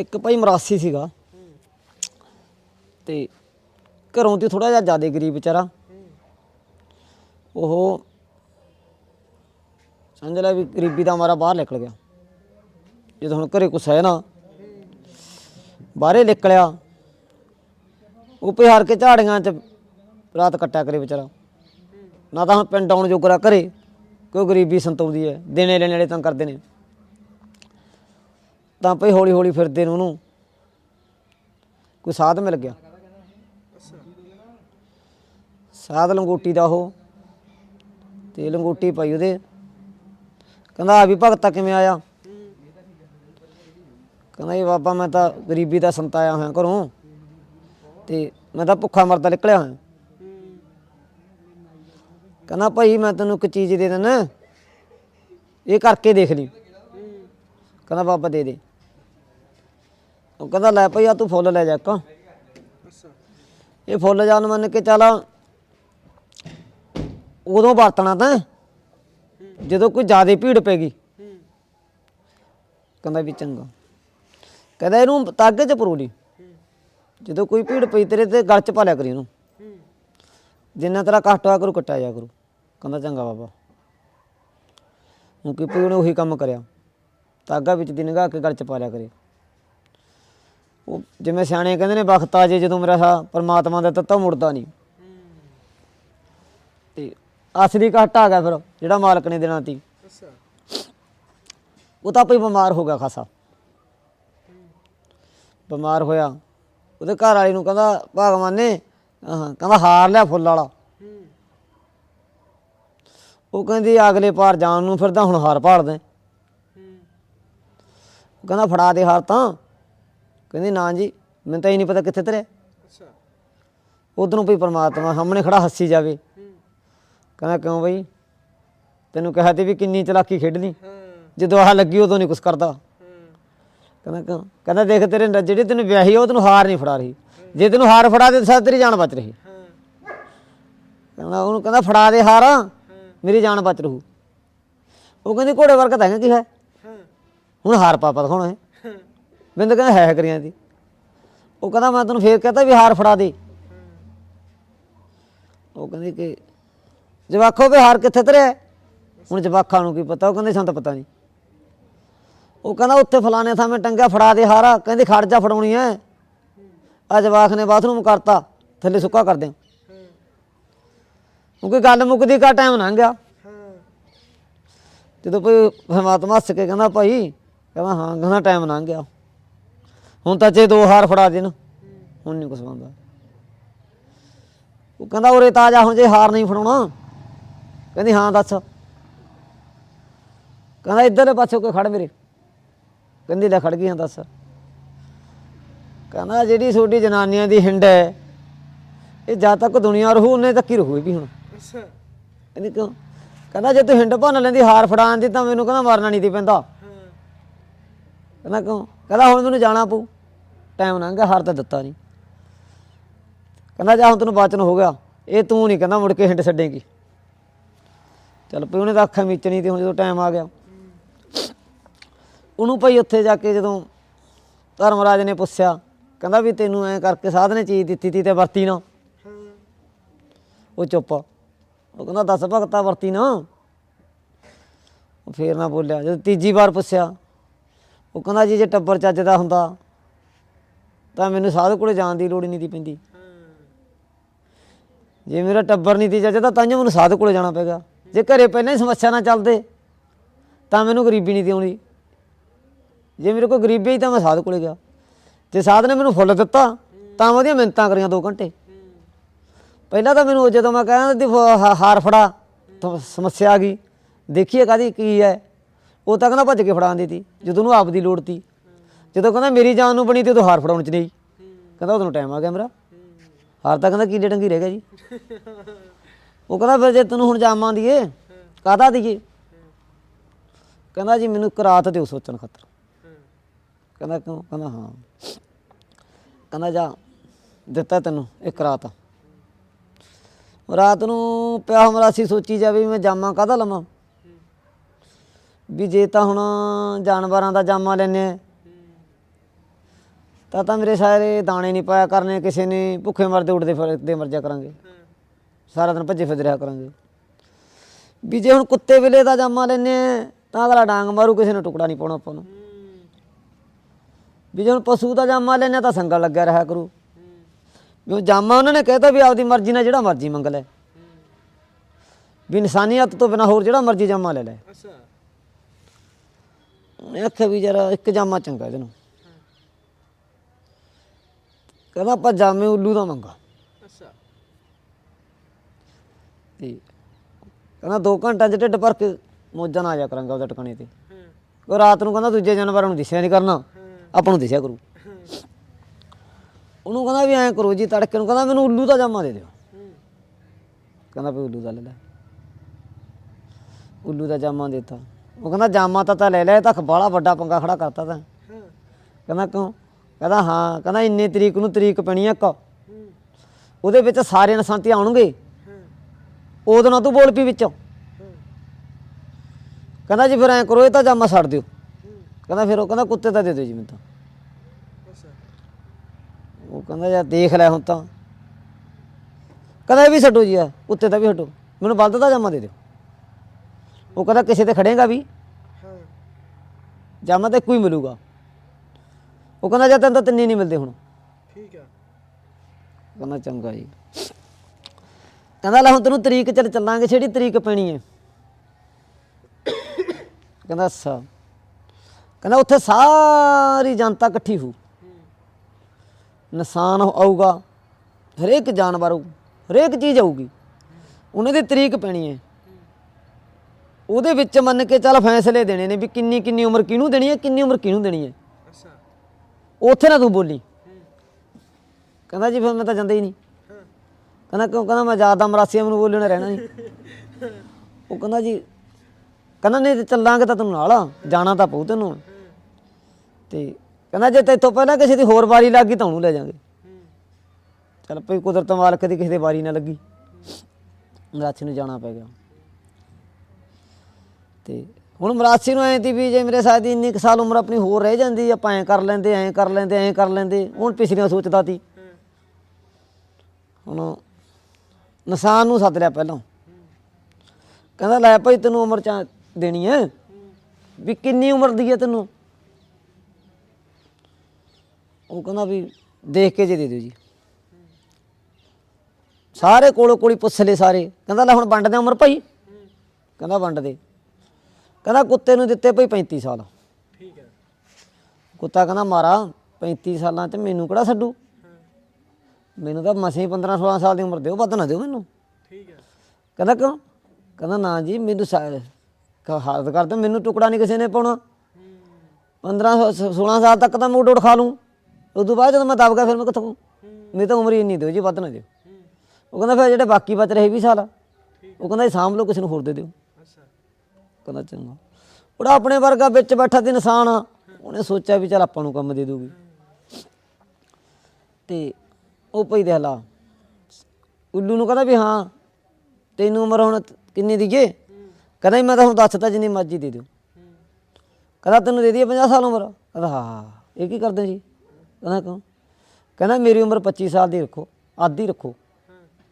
ਇੱਕ ਭਾਈ ਮਰਾਸੀ ਸੀਗਾ। ਤੇ ਘਰੋਂ ਤੇ ਥੋੜਾ ਜਿਹਾ ਜ਼ਿਆਦਾ ਗਰੀਬ ਵਿਚਾਰਾ। ਉਹ ਸਮਝ ਲੈ ਵੀ ਗਰੀਬੀ ਦਾ ਮਾਰਾ ਬਾਹਰ ਨਿਕਲ ਗਿਆ। ਜਦੋਂ ਹੁਣ ਘਰੇ ਕੁਛ ਹੈ ਨਾ, ਬਾਹਰੇ ਨਿਕਲਿਆ, ਉਹ ਪਿਹਾਰ ਕੇ ਝਾੜੀਆਂ 'ਚ ਰਾਤ ਕੱਟਿਆ ਕਰੇ ਵਿਚਾਰਾ। ਨਾ ਤਾਂ ਹੁਣ ਪਿੰਡ ਆਉਣ ਜੋਗਰਾ ਘਰੇ, ਕੋਈ ਗਰੀਬੀ ਸੰਤੋਂਦੀ ਹੈ, ਦੇਣੇ ਲੈਣੇ ਵਾਲੇ ਤੰਗ ਕਰਦੇ ਨੇ। ਤਾਂ ਭਈ ਹੌਲੀ ਹੌਲੀ ਫਿਰਦੇ ਨੂੰ ਉਹਨੂੰ। ਕੋਈ ਸਾਧ ਮਿਲ ਗਿਆ? ਸਾਧ ਲੰਗੋਟੀ ਦਾ ਉਹ। ਤੇ ਲੰਗੋਟੀ ਪਾਈ ਉਹਦੇ। ਕਹਿੰਦਾ ਆ ਵੀ ਭਗਤਾ ਕਿਵੇਂ ਆਇਆ? ਕਹਿੰਦਾ ਇਹ ਬਾਬਾ ਮੈਂ ਤਾਂ ਗਰੀਬੀ ਦਾ ਸੰਤਾਇਆ ਹੋਇਆ ਘਰੋਂ। ਤੇ ਮੈਂ ਤਾਂ ਭੁੱਖਾ ਮਰਦਾ ਨਿਕਲਿਆ ਹੋਇਆ। ਕਹਿੰਦਾ ਭਾਈ ਮੈਂ ਤੈਨੂੰ ਇੱਕ ਚੀਜ਼ ਦੇ ਦਿੰਦਾ। ਇਹ ਕਰਕੇ ਦੇਖ ਲਈ। ਕਹਿੰਦਾ ਬਾਬਾ ਦੇ ਦੇ। ਉਹ ਕਹਿੰਦਾ, ਲੈ ਭਾਈ ਆ ਤੂੰ ਫੁੱਲ ਲੈ ਜਾ ਇੱਕ। ਇਹ ਫੁੱਲ ਜਾਨ ਮੰਨ ਕੇ ਚੱਲ ਉਦੋਂ ਵਰਤਣਾ ਤਾਂ, ਜਦੋਂ ਕੋਈ ਜ਼ਿਆਦਾ ਭੀੜ ਪੈ ਗਈ ਕਹਿੰਦਾ ਵੀ ਚੰਗਾ। ਕਹਿੰਦਾ ਇਹਨੂੰ ਤਾਗੇ ਚ ਪਰੋ ਲਈ। ਜਦੋਂ ਕੋਈ ਭੀੜ ਪਈ ਤੇਰੇ ਤੇ ਗਲ ਚ ਪਾ ਲਿਆ ਕਰੀ ਇਹਨੂੰ। ਜਿੰਨਾ ਤੇਰਾ ਕਸ਼ਟ ਹੋਇਆ ਕਰੂ, ਕੱਟਿਆ ਜਾ ਕਰੂ। ਕਹਿੰਦਾ ਚੰਗਾ ਬਾਬਾ। ਹੁਣ ਕੀ ਪਈ ਉਹਨੇ ਉਹੀ ਕੰਮ ਕਰਿਆ। ਤਾਗਾ ਵਿੱਚ ਦੀ ਨਿਗਾਹ ਕੇ ਗਲ ਚ ਪਾ ਲਿਆ ਕਰੇ। ਉਹ ਜਿਵੇਂ ਸਿਆਣੇ ਕਹਿੰਦੇ ਨੇ ਵਕਤ ਆ ਜੇ ਜਦੋਂ ਮੇਰਾ ਸਾ ਪਰਮਾਤਮਾ ਦਾ ਤੱਤਾ ਮੁੜਦਾ ਨਹੀਂ। ਤੇ ਅਸਲੀ ਕਸ਼ਟ ਆ ਗਿਆ ਫਿਰ ਜਿਹੜਾ ਮਾਲਕ ਨੇ ਦੇਣਾ ਸੀ। ਉਹ ਤਾਂ ਭਈ ਬਿਮਾਰ ਹੋ ਗਿਆ ਖਾਸਾ। ਬਿਮਾਰ ਹੋਇਆ। ਉਹਦੇ ਘਰ ਵਾਲੀ ਨੂੰ ਕਹਿੰਦਾ ਭਗਵਾਨ ਨੇ ਹਾਂ ਕਹਿੰਦਾ ਹਾਰ ਲਿਆ ਫੁੱਲ ਵਾਲਾ। ਉਹ ਕਹਿੰਦੀ ਅਗਲੇ ਪਾਰ ਜਾਣ ਨੂੰ ਫਿਰਦਾ ਹੁਣ ਹਾਰ ਭਾਲਦੇ। ਕਹਿੰਦਾ ਫੜਾ ਦੇ ਹਾਰ ਤਾਂ। ਕਹਿੰਦੀ ਨਾ ਜੀ ਮੈਨੂੰ ਤਾਂ ਹੀ ਨਹੀਂ ਪਤਾ ਕਿੱਥੇ ਤੇਰੇ। ਉਧਰੋਂ ਭਈ ਪ੍ਰਮਾਤਮਾ ਸਾਹਮਣੇ ਖੜਾ ਹੱਸੀ ਜਾਵੇ। ਕਹਿੰਦਾ ਕਿਉਂ ਬਈ? ਤੈਨੂੰ ਕਿਹਾ ਤੇ ਵੀ ਕਿੰਨੀ ਚਲਾਕੀ ਖੇਡਣੀ। ਜਦੋਂ ਆਹ ਲੱਗੀ ਉਦੋਂ ਨਹੀਂ ਕੁਛ ਕਰਦਾ। ਕਹਿੰਦਾ ਕਿਉਂ? ਕਹਿੰਦਾ ਦੇਖ ਤੇਰੇ ਜਿਹੜੀ ਤੈਨੂੰ ਵਿਆਹੀ ਉਹ ਤੈਨੂੰ ਹਾਰ ਨਹੀਂ ਫੜਾ ਰਹੀ। ਜੇ ਤੈਨੂੰ ਹਾਰ ਫੜਾ ਦੇ ਤਾਂ ਤੇਰੀ ਜਾਨ ਬਚ ਰਹੀ। ਕਹਿੰਦਾ ਉਹਨੂੰ ਕਹਿੰਦਾ ਫੜਾ ਦੇ ਹਾਰ ਮੇਰੀ ਜਾਨ ਬਚ ਰਹੂ। ਉਹ ਕਹਿੰਦੀ ਘੋੜੇ ਵਰਗਾ ਤਾਂ ਹੈਗਾ ਕੀ ਹੈ। ਹੁਣ ਹਾਰ ਪਾਪਾ ਦਿਖਾਉਣਾ ਹੈ। ਬਿੰਦ ਕਹਿੰਦਾ ਹੈ ਕਰੀਆਂ ਦੀ। ਉਹ ਕਹਿੰਦਾ ਮੈਂ ਤੈਨੂੰ ਫੇਰ ਕਹਤਾ ਵੀ ਹਾਰ ਫੜਾ ਦੇ। ਉਹ ਕਹਿੰਦੀ ਕਿ ਜਵਾਖੋ ਵੀ ਹਾਰ ਕਿੱਥੇ ਤਰਿਆ ਹੁਣ ਜਵਾਖਾਂ ਨੂੰ ਕੀ ਪਤਾ? ਉਹ ਕਹਿੰਦੇ ਸਾਨੂੰ ਤਾਂ ਪਤਾ ਨਹੀਂ। ਉਹ ਕਹਿੰਦਾ ਉੱਥੇ ਫਲਾਣੇ ਥਾਂ ਮੈਂ ਟੰਗਾ ਫੜਾ ਦੇ ਹਾਰਾ। ਕਹਿੰਦੀ ਖੜ ਜਾ, ਫੜਾਉਣੀ ਐ ਆ ਜਵਾਖ ਨੇ ਬਾਥਰੂਮ ਕਰਤਾ। ਥੱਲੇ ਸੁੱਕਾ ਕਰ ਦਿਆਂ। ਕਿਉਂਕਿ ਗੱਲ ਮੁੱਕਦੀ ਕਾ ਟਾਈਮ ਲੰਘ ਗਿਆ। ਜਦੋਂ ਕੋਈ ਪਰਮਾਤਮਾ ਹੱਸ ਕੇ ਕਹਿੰਦਾ ਭਾਈ, ਕਹਿੰਦਾ ਹਾਂ, ਕਹਿੰਦਾ ਟਾਈਮ ਲੰਘ ਗਿਆ। ਹੁਣ ਤਾਂ ਜੇ ਦੋ ਹਾਰ ਫੜਾ ਦੇਣ ਹੁਣ ਨਹੀਂ ਕੁਛ ਬੰਦਾ ਉਹ ਕਹਿੰਦਾ ਉਰੇ ਤਾਂ ਜਾ ਹੁਣ ਜੇ ਹਾਰ ਨਹੀਂ ਫੜਾਉਣਾ। ਕਹਿੰਦੀ ਹਾਂ ਦੱਸ। ਕਹਿੰਦਾ ਇੱਧਰਲੇ ਪਾਸੇ ਕੋਈ ਖੜ ਮੇਰੇ। ਕਹਿੰਦੀ ਲੈ ਖੜ ਗਈ ਹਾਂ ਦੱਸ। ਕਹਿੰਦਾ ਜਿਹੜੀ ਤੁਹਾਡੀ ਜਨਾਨੀਆਂ ਦੀ ਹਿੰਡ ਹੈ ਇਹ ਜਦ ਤੱਕ ਦੁਨੀਆ ਰਹੂ ਉਹਨੇ ਤੱਕ ਹੀ ਰਹੂ ਵੀ ਹੁਣ ਕਹਿੰਦੀ ਕਿਉਂ? ਕਹਿੰਦਾ ਜੇ ਤੂੰ ਹਿੰਡ ਭੰਨ ਲੈਂਦੀ ਹਾਰ ਫੜਾਉਣ ਦੀ ਤਾਂ ਮੈਨੂੰ ਕਹਿੰਦਾ ਮਰਨਾ ਨਹੀਂ ਤੀ ਪੈਂਦਾ। ਕਹਿੰਦਾ ਕਿਉਂ? ਕਹਿੰਦਾ ਹੁਣ ਮੈਨੂੰ ਜਾਣਾ ਪਊ। ਟਾਈਮ ਲੰਘ ਗਿਆ, ਹਾਰ ਤਾਂ ਦਿੱਤਾ ਨਹੀਂ। ਕਹਿੰਦਾ ਜਾ ਹੁਣ ਤੈਨੂੰ ਬਾਚਨ ਹੋ ਗਿਆ। ਇਹ ਤੂੰ ਨਹੀਂ ਕਹਿੰਦਾ ਮੁੜ ਕੇ ਹਿੰਟ ਛੱਡੇਗੀ। ਚੱਲ ਪਈ, ਉਹਨੇ ਤਾਂ ਅੱਖਾਂ ਮੀਚਣੀ ਤੇ ਹੁਣ ਜਦੋਂ ਟਾਈਮ ਆ ਗਿਆ। ਉਹਨੂੰ ਭਾਈ ਉੱਥੇ ਜਾ ਕੇ ਜਦੋਂ ਧਰਮਰਾਜ ਨੇ ਪੁੱਛਿਆ, ਕਹਿੰਦਾ ਵੀ ਤੈਨੂੰ ਐ ਕਰਕੇ ਸਾਧ ਨੇ ਚੀਜ਼ ਦਿੱਤੀ ਤੀ ਤੇ ਵਰਤੀ ਨਾ। ਉਹ ਚੁੱਪ। ਉਹ ਕਹਿੰਦਾ, ਦੱਸ ਭਗਤਾ, ਵਰਤੀ ਨਾ? ਉਹ ਫੇਰ ਨਾ ਬੋਲਿਆ। ਜਦੋਂ ਤੀਜੀ ਵਾਰ ਪੁੱਛਿਆ ਉਹ ਕਹਿੰਦਾ ਜੀ ਜੇ ਟੱਬਰ ਚੱਜ ਦਾ ਹੁੰਦਾ, ਤਾਂ ਮੈਨੂੰ ਸਾਧ ਕੋਲੇ ਜਾਣ ਦੀ ਲੋੜ ਹੀ ਨਹੀਂ ਦੀ ਪੈਂਦੀ। ਜੇ ਮੇਰਾ ਟੱਬਰ ਨਹੀਂ ਤੀ ਚੱਜਦਾ ਤਾਂ ਮੈਨੂੰ ਸਾਧ ਕੋਲੇ ਜਾਣਾ ਪੈਗਾ ਜੇ ਘਰੇ ਪਹਿਲਾਂ ਹੀ ਸਮੱਸਿਆ ਨਾ ਚੱਲਦੇ, ਤਾਂ ਮੈਨੂੰ ਗਰੀਬੀ ਨਹੀਂ ਤੀ ਆਉਣੀ ਜੇ ਮੇਰੇ ਕੋਲ ਗਰੀਬੀ ਹੀ ਤਾਂ ਮੈਂ ਸਾਧ ਕੋਲੇ ਗਿਆ। ਜੇ ਸਾਧ ਨੇ ਮੈਨੂੰ ਫੁੱਲ ਦਿੱਤਾ, ਤਾਂ ਮੈਂ ਉਹਦੀਆਂ ਮਿੰਤਾਂ ਕਰੀਆਂ 2 ਘੰਟੇ। ਪਹਿਲਾਂ ਤਾਂ ਮੈਨੂੰ ਜਦੋਂ ਮੈਂ ਕਹਿੰਦਾ ਦੀ ਹਾਰ ਫੜਾ, ਤਾਂ ਸਮੱਸਿਆ ਆ ਗਈ। ਦੇਖੀਏ ਕਾਦੀ ਕੀ ਹੈ। ਉਹ ਤਾਂ ਕਹਿੰਦਾ ਭੱਜ ਕੇ ਫੜਾਉਣ ਫੜਾਉਂਦੀ ਤੀ, ਜਦੋਂ ਉਹਨੂੰ ਆਪ ਦੀ ਲੋੜ ਤੀ। ਜਦੋਂ ਕਹਿੰਦਾ ਮੇਰੀ ਜਾਨ ਨੂੰ ਬਣੀ ਤੇ, ਉਦੋਂ ਹਾਰ ਫੜਾਉਣ ਚ ਨਹੀਂ। ਕਹਿੰਦਾ ਉਦੋਂ ਟਾਈਮ ਆ ਗਿਆ ਮੇਰਾ। ਹਾਰ ਤਾਂ ਕਹਿੰਦਾ ਕੀਲੇ ਡੰਗੀ ਰਹਿ ਗਿਆ ਜੀ। ਉਹ ਕਹਿੰਦਾ ਫਿਰ ਜੇ ਤੈਨੂੰ ਹੁਣ ਜਾਮਾਂ ਦੀਏ ਕਾਹਦਾ ਦੀਏ ਕਹਿੰਦਾ ਜੀ ਮੈਨੂੰ ਇੱਕ ਰਾਤ ਦਿਓ ਸੋਚਣ ਖਾਤਰ। ਕਹਿੰਦਾ ਕਿਉਂ? ਕਹਿੰਦਾ ਹਾਂ। ਕਹਿੰਦਾ ਜਾ, ਦਿੱਤਾ ਤੈਨੂੰ, ਇੱਕ ਰਾਤ। ਰਾਤ ਨੂੰ ਪਿਆ ਹਮਰਾ ਸੀ, ਸੋਚੀ ਜਾਵੇ ਮੈਂ ਜਾਮਾ ਕਾਹਦਾ ਲਵਾਂ? ਵੀ ਜੇ ਤਾਂ ਹੁਣ ਜਾਨਵਰਾਂ ਦਾ ਜਾਮਾ ਲੈਨੇ ਤਾਂ ਤਾਂ ਮੇਰੇ ਸਾਰੇ ਦਾਣੇ ਨਹੀਂ ਪਾਇਆ ਕਰਨੇ, ਕਿਸੇ ਨੇ ਭੁੱਖੇ ਮਰਦੇ ਉੱਡਦੇ ਫਿਰਦੇ ਮਰ ਜਾ ਕਰਾਂਗੇ। ਸਾਰਾ ਦਿਨ ਭੱਜੇ ਫਿਰਦੇ ਰਿਹਾ ਕਰਾਂਗੇ। ਵੀ ਜੇ ਹੁਣ ਕੁੱਤੇ ਵੇਲੇ ਦਾ ਜਾਮਾ ਲੈਨੇ ਤਾਂ ਅਗਲਾ ਡਾਂਗ ਮਾਰੂ, ਕਿਸੇ ਨੂੰ ਟੁਕੜਾ ਨਹੀਂ ਪਾਉਣਾ ਆਪਾਂ ਨੂੰ। ਵੀ ਜੇ ਹੁਣ ਪਸ਼ੂ ਦਾ ਜਾਮਾ ਲੈਨੇ ਆ, ਤਾਂ ਸੰਗਲ ਲੱਗਿਆ ਰਿਹਾ ਕਰੂ। ਵੀ ਉਹ ਜਾਮਾ ਉਹਨਾਂ ਨੇ ਕਹਿਤਾ ਵੀ ਆਪਦੀ ਮਰਜ਼ੀ ਨਾਲ ਜਿਹੜਾ ਮਰਜ਼ੀ ਮੰਗ ਲੈ। ਵੀ ਇਨਸਾਨੀਅਤ ਤੋਂ ਬਿਨਾ ਹੋਰ ਜਿਹੜਾ ਮਰਜ਼ੀ ਜਾਮਾ ਲੈ ਲੈ। ਅੱਛਾ। ਉਹਨੇ ਆਖਿਆ ਵੀ ਜਰਾ ਇੱਕ ਜਾਮਾ ਚੰਗਾ ਇਹਦੇ ਨੂੰ ਕਹਿੰਦਾ ਆਪਾਂ ਜਾਮੇ ਉੱਲੂ ਦਾ ਮੰਗਾ। ਅੱਛਾ। ਤੇ ਕਹਿੰਦਾ 2 ਘੰਟਿਆਂ ਚ ਢਿੱਡ ਭਰ ਕੇ ਮੋਜਾਂ ਨਾਲ ਆ ਜਾ ਕਰਾਂਗਾ ਉਹਦੇ ਟਿਕਾਣੇ ਤੇ। ਹਾਂ ਉਹ ਰਾਤ ਨੂੰ ਕਹਿੰਦਾ ਦੂਜੇ ਜਾਨਵਰਾਂ ਨੂੰ ਦਿਸਿਆ ਨਹੀਂ ਕਰਨਾ ਆਪਾਂ ਨੂੰ ਦਿਸਿਆ ਕਰੂ। ਉਹਨੂੰ ਕਹਿੰਦਾ ਵੀ ਐਂ ਕਰੋ ਜੀ ਤੜਕੇ ਨੂੰ ਕਹਿੰਦਾ ਮੈਨੂੰ ਉੱਲੂ ਦਾ ਜਾਮਾ ਦੇ ਦਿਓ। ਕਹਿੰਦਾ ਵੀ ਉੱਲੂ ਦਾ ਲੈ ਲੈ। ਉੱਲੂ ਦਾ ਜਾਮਾ ਦਿੱਤਾ। ਉਹ ਕਹਿੰਦਾ ਜਾਮਾ ਤਾਂ ਤਾਂ ਲੈ ਲੈ ਇਹ ਤਾਂ ਬਾਹਲਾ ਵੱਡਾ ਪੰਗਾ ਖੜਾ ਕਰਤਾ ਤਾਂ। ਹਾਂ। ਕਹਿੰਦਾ ਕਿਉਂ? ਕਹਿੰਦਾ ਹਾਂ ਕਹਿੰਦਾ ਇੰਨੇ ਤਰੀਕ ਨੂੰ ਤਰੀਕ ਪੈਣੀ ਆ ਇੱਕ। ਉਹਦੇ ਵਿੱਚ ਸਾਰੇ ਨਸਾਂਤੀ ਆਉਣਗੇ। ਉਦੋਂ ਨਾ ਤੂੰ ਬੋਲ ਪੀ ਵਿੱਚੋਂ। ਕਹਿੰਦਾ ਜੀ ਫਿਰ ਐਂ ਕਰੋ ਇਹ ਤਾਂ ਜਾਮਾ ਛੱਡ ਦਿਓ। ਕਹਿੰਦਾ ਫਿਰ ਉਹ ਕਹਿੰਦਾ ਕੁੱਤੇ ਤਾਂ ਦੇ ਦਿਓ ਜੀ ਮੈਨੂੰ ਤਾਂ। ਉਹ ਕਹਿੰਦਾ ਯਾਰ ਦੇਖ ਲੈ ਹੁਣ ਤਾਂ। ਕਹਿੰਦਾ ਇਹ ਵੀ ਛੱਡੋ ਜੀ ਆ ਕੁੱਤੇ ਦਾ ਵੀ ਛੱਡੋ। ਮੈਨੂੰ ਬਲਦ ਦਾ ਜਾਮਾ ਦੇ ਦਿਓ। ਉਹ ਕਹਿੰਦਾ ਕਿਸੇ ਤੇ ਖੜੇਗਾ ਵੀ। ਹਾਂ। ਜਾਮਾ ਤਾਂ ਹੀ ਮਿਲੂਗਾ। ਉਹ ਕਹਿੰਦਾ ਜਦ ਤੈਨੂੰ ਤਾਂ ਤਿੰਨੇ ਨਹੀਂ ਮਿਲਦੇ ਹੁਣ। ਠੀਕ ਆ। ਕਹਿੰਦਾ ਚੰਗਾ ਜੀ। ਕਹਿੰਦਾ ਲੈ ਹੁਣ ਤੈਨੂੰ ਤਰੀਕ ਚੱਲ ਚੱਲਾਂਗੇ ਜਿਹੜੀ ਤਰੀਕ ਪੈਣੀ ਹੈ ਕਹਿੰਦਾ ਅੱਛਾ। ਕਹਿੰਦਾ ਉੱਥੇ ਸਾਰੀ ਜਨਤਾ ਇਕੱਠੀ ਹੋ ਨਿਸ਼ਾਨ ਆਊਗਾ ਹਰੇਕ ਜਾਨਵਰ ਹਰੇਕ ਚੀਜ਼ ਆਊਗੀ। ਉਹਨਾਂ ਦੀ ਤਰੀਕ ਪੈਣੀ ਹੈ ਉਹਦੇ ਵਿੱਚ ਮੰਨ ਕੇ ਚੱਲ ਫੈਸਲੇ ਦੇਣੇ ਨੇ ਵੀ ਕਿੰਨੀ ਕਿੰਨੀ ਉਮਰ ਕਿਹਨੂੰ ਦੇਣੀ ਹੈ ਕਿੰਨੀ ਉਮਰ ਕਿਹਨੂੰ ਦੇਣੀ ਹੈ। ਅੱਛਾ। ਉੱਥੇ ਨਾ ਤੂੰ ਬੋਲੀ। ਕਹਿੰਦਾ ਜੀ ਫਿਰ ਮੈਂ ਤਾਂ ਜਾਂਦਾ ਹੀ ਨਹੀਂ। ਕਹਿੰਦਾ ਕਿਉਂ? ਕਹਿੰਦਾ ਮੈਂ ਜ਼ਿਆਦਾ ਮਰਾਸੀਆਂ ਮੈਨੂੰ ਬੋਲਣਾ ਰਹਿਣਾ ਨਹੀਂ। ਉਹ ਕਹਿੰਦਾ ਜੀ ਕਹਿੰਦਾ ਨਹੀਂ ਤੇ ਚੱਲਾਂਗੇ ਤਾਂ ਤੈਨੂੰ ਨਾਲ ਆ, ਜਾਣਾ ਤਾਂ ਪਊ ਤੈਨੂੰ ਤੇ ਕਹਿੰਦਾ ਜੇ ਤੇਥੋਂ ਪਹਿਲਾਂ ਕਿਸੇ ਦੀ ਹੋਰ ਵਾਰੀ ਲੱਗ ਤਾਂ ਉਹਨੂੰ ਲੈ ਜਾਾਂਗੇ। ਚੱਲ ਭਈ ਕੁਦਰਤ ਮਾਲਕ ਦੀ ਕਿਸੇ ਦੀ ਵਾਰੀ ਨਾ ਲੱਗੀ। ਮਰਾਸੀ ਨੂੰ ਜਾਣਾ ਪੈ ਗਿਆ। ਤੇ ਹੁਣ ਮਰਾਸੀ ਨੂੰ ਐਂ ਤੀ ਵੀ ਜੇ ਮੇਰੇ ਸਾਥ ਦੀ ਇੰਨੀ ਕੁ ਸਾਲ ਉਮਰ ਆਪਣੀ ਹੋਰ ਰਹਿ ਜਾਂਦੀ, ਆਪਾਂ ਐਂ ਕਰ ਲੈਂਦੇ, ਐਂ ਕਰ ਲੈਂਦੇ, ਐਂ ਕਰ ਲੈਂਦੇ, ਹੁਣ ਪਿਛਲੀਆਂ ਸੋਚਦਾ ਤੀ। ਹੁਣ ਨਿਸ਼ਾਨ ਨੂੰ ਸੱਦ ਲਿਆ ਪਹਿਲਾਂ। ਕਹਿੰਦਾ, ਲੈ ਭਾਈ ਤੈਨੂੰ ਉਮਰ ਚਾ ਦੇਣੀ ਹੈ ਵੀ ਕਿੰਨੀ ਉਮਰ ਦੀ ਹੈ ਤੈਨੂੰ? ਉਹ ਕਹਿੰਦਾ ਵੀ ਦੇਖ ਕੇ ਜੇ ਦੇ ਦਿਓ ਜੀ। ਸਾਰੇ ਕੋਲੋਂ ਕੋਲੀ ਪੁੱਛ ਲਏ ਸਾਰੇ। ਕਹਿੰਦਾ, ਲੈ ਹੁਣ ਵੰਡ ਉਮਰ ਭਾਈ? ਕਹਿੰਦਾ, ਵੰਡ ਦੇ। ਕਹਿੰਦਾ ਕੁੱਤੇ ਨੂੰ ਦਿੱਤੇ ਭਾਈ 35 ਸਾਲ। ਠੀਕ ਆ ਕੁੱਤਾ ਕਹਿੰਦਾ ਮਾਰਾ 35 ਸਾਲਾਂ ਚ ਮੈਨੂੰ ਕਿਹੜਾ ਛੱਡੂ? ਮੈਨੂੰ ਤਾਂ ਮਸੇ 15 16 ਸਾਲ ਦੀ ਉਮਰ ਦਿਓ ਵੱਧ ਨਾ ਦਿਓ ਮੈਨੂੰ। ਠੀਕ ਆ ਕਹਿੰਦਾ ਕਿਉਂ? ਕਹਿੰਦਾ ਨਾ ਜੀ ਮੈਨੂੰ ਹਾਲਤ ਕਰ ਦਿਓ ਮੈਨੂੰ ਟੁਕੜਾ ਨਹੀਂ ਕਿਸੇ ਨੇ ਪਾਉਣਾ। 15 ਸ- 16 ਸਾਲ ਤੱਕ ਤਾਂ ਮੈਂ ਉੱਡ ਉੱਡ ਖਾ ਲੂੰ। ਉਦੋਂ ਬਾਅਦ ਜਦੋਂ ਮੈਂ ਦਬ ਗਿਆ ਫਿਰ ਮੈਂ ਕਿੱਥੋਂ ਮੇਰੀ ਤਾਂ ਉਮਰ ਹੀ ਇੰਨੀ ਦਿਓ ਜੀ ਵੱਧ ਨਾ ਦਿਓ। ਉਹ ਕਹਿੰਦਾ ਫਿਰ ਜਿਹੜੇ ਬਾਕੀ ਬਚ ਰਹੇ 20 ਸਾਲ ਉਹ ਕਹਿੰਦਾ ਇਹ ਸਾਂਭ ਲਓ ਕਿਸੇ ਨੂੰ ਹੋਰ ਦੇ ਦਿਓ। ਕਹਿੰਦਾ ਚੰਗਾ। ਉਹਦਾ ਆਪਣੇ ਵਰਗਾ ਵਿੱਚ ਬੈਠਾ ਤੇ ਇਨਸਾਨ ਆ। ਉਹਨੇ ਸੋਚਿਆ ਵੀ ਚੱਲ ਆਪਾਂ ਨੂੰ ਕੰਮ ਦੇ ਦੂਗੀ। ਤੇ ਉਹ ਪਈ ਦੇਖ ਲਾ, ਉੱਲੂ ਨੂੰ ਕਹਿੰਦਾ ਵੀ ਹਾਂ, ਤੈਨੂੰ ਉਮਰ ਹੁਣ ਕਿੰਨੀ ਦੀਏ ਕਹਿੰਦਾ ਵੀ ਮੈਂ ਤਾਂ ਹੁਣ ਦੱਸਤਾ ਜਿੰਨੀ ਮਰਜ਼ੀ ਦੇ ਦਿਓ। ਕਹਿੰਦਾ ਤੈਨੂੰ ਦੇ ਦਈਏ 50 ਸਾਲ ਉਮਰ? ਕਹਿੰਦਾ ਹਾਂ ਹਾਂ, ਇਹ ਕੀ ਕਰਦੇ ਜੀ? ਕਹਿੰਦਾ ਕਿਉਂ? ਕਹਿੰਦਾ ਮੇਰੀ ਉਮਰ 25 ਸਾਲ ਦੀ ਰੱਖੋ ਆਦੀ ਰੱਖੋ।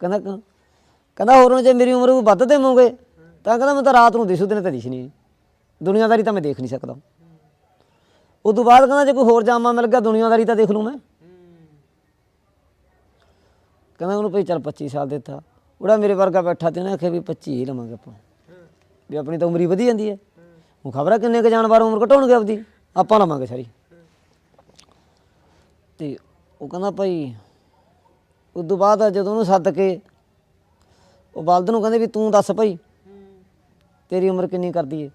ਕਹਿੰਦਾ ਕਿਉਂ? ਕਹਿੰਦਾ ਹੋਰ ਜੇ ਮੇਰੀ ਉਮਰ ਵੱਧ ਦੇਵੋਗੇ? ਤਾਂ ਕਹਿੰਦਾ ਮੈਂ ਤਾਂ ਰਾਤ ਨੂੰ ਦਿਸੂ ਦਿਨ ਤਾਂ ਦਿਸ ਨਹੀਂ। ਦੁਨੀਆਦਾਰੀ ਤਾਂ ਮੈਂ ਦੇਖ ਨਹੀਂ ਸਕਦਾ। ਉਦੋਂ ਬਾਅਦ ਕਹਿੰਦਾ ਜੇ ਕੋਈ ਹੋਰ ਜਾਮਾ ਮਿਲ ਗਿਆ, ਦੁਨੀਆਦਾਰੀ ਤਾਂ ਦੇਖ ਲੂ ਮੈਂ। ਕਹਿੰਦਾ ਉਹਨੂੰ ਭਈ ਚੱਲ 25 ਸਾਲ ਦਿੱਤਾ। ਉਹਦਾ ਮੇਰੇ ਵਰਗਾ ਬੈਠਾ ਤੇ ਉਹਨੇ ਆਖਿਆ ਵੀ 25 ਹੀ ਲਵਾਂਗੇ ਆਪਾਂ। ਵੀ ਆਪਣੀ ਤਾਂ ਉਮਰ ਹੀ ਵਧੀ ਜਾਂਦੀ ਹੈ। ਉਹ ਖਬਰ ਹੈ ਕਿੰਨੇ ਕੁ ਜਾਨਵਰ ਉਮਰ ਘਟਾਉਣਗੇ ਆਪਦੀ? ਆਪਾਂ ਲਵਾਂਗੇ ਸਾਰੀ। ਤੇ ਉਹ ਕਹਿੰਦਾ ਭਾਈ ਉਦੋਂ ਬਾਅਦ ਜਦੋਂ ਉਹਨੂੰ ਸੱਦ ਕੇ, ਉਹ ਬਲਦ ਨੂੰ ਕਹਿੰਦੇ ਵੀ ਤੂੰ ਦੱਸ ਭਾਈ ਤੇਰੀ ਉਮਰ ਕਿੰਨੀ ਕਰਦੀ ਏ?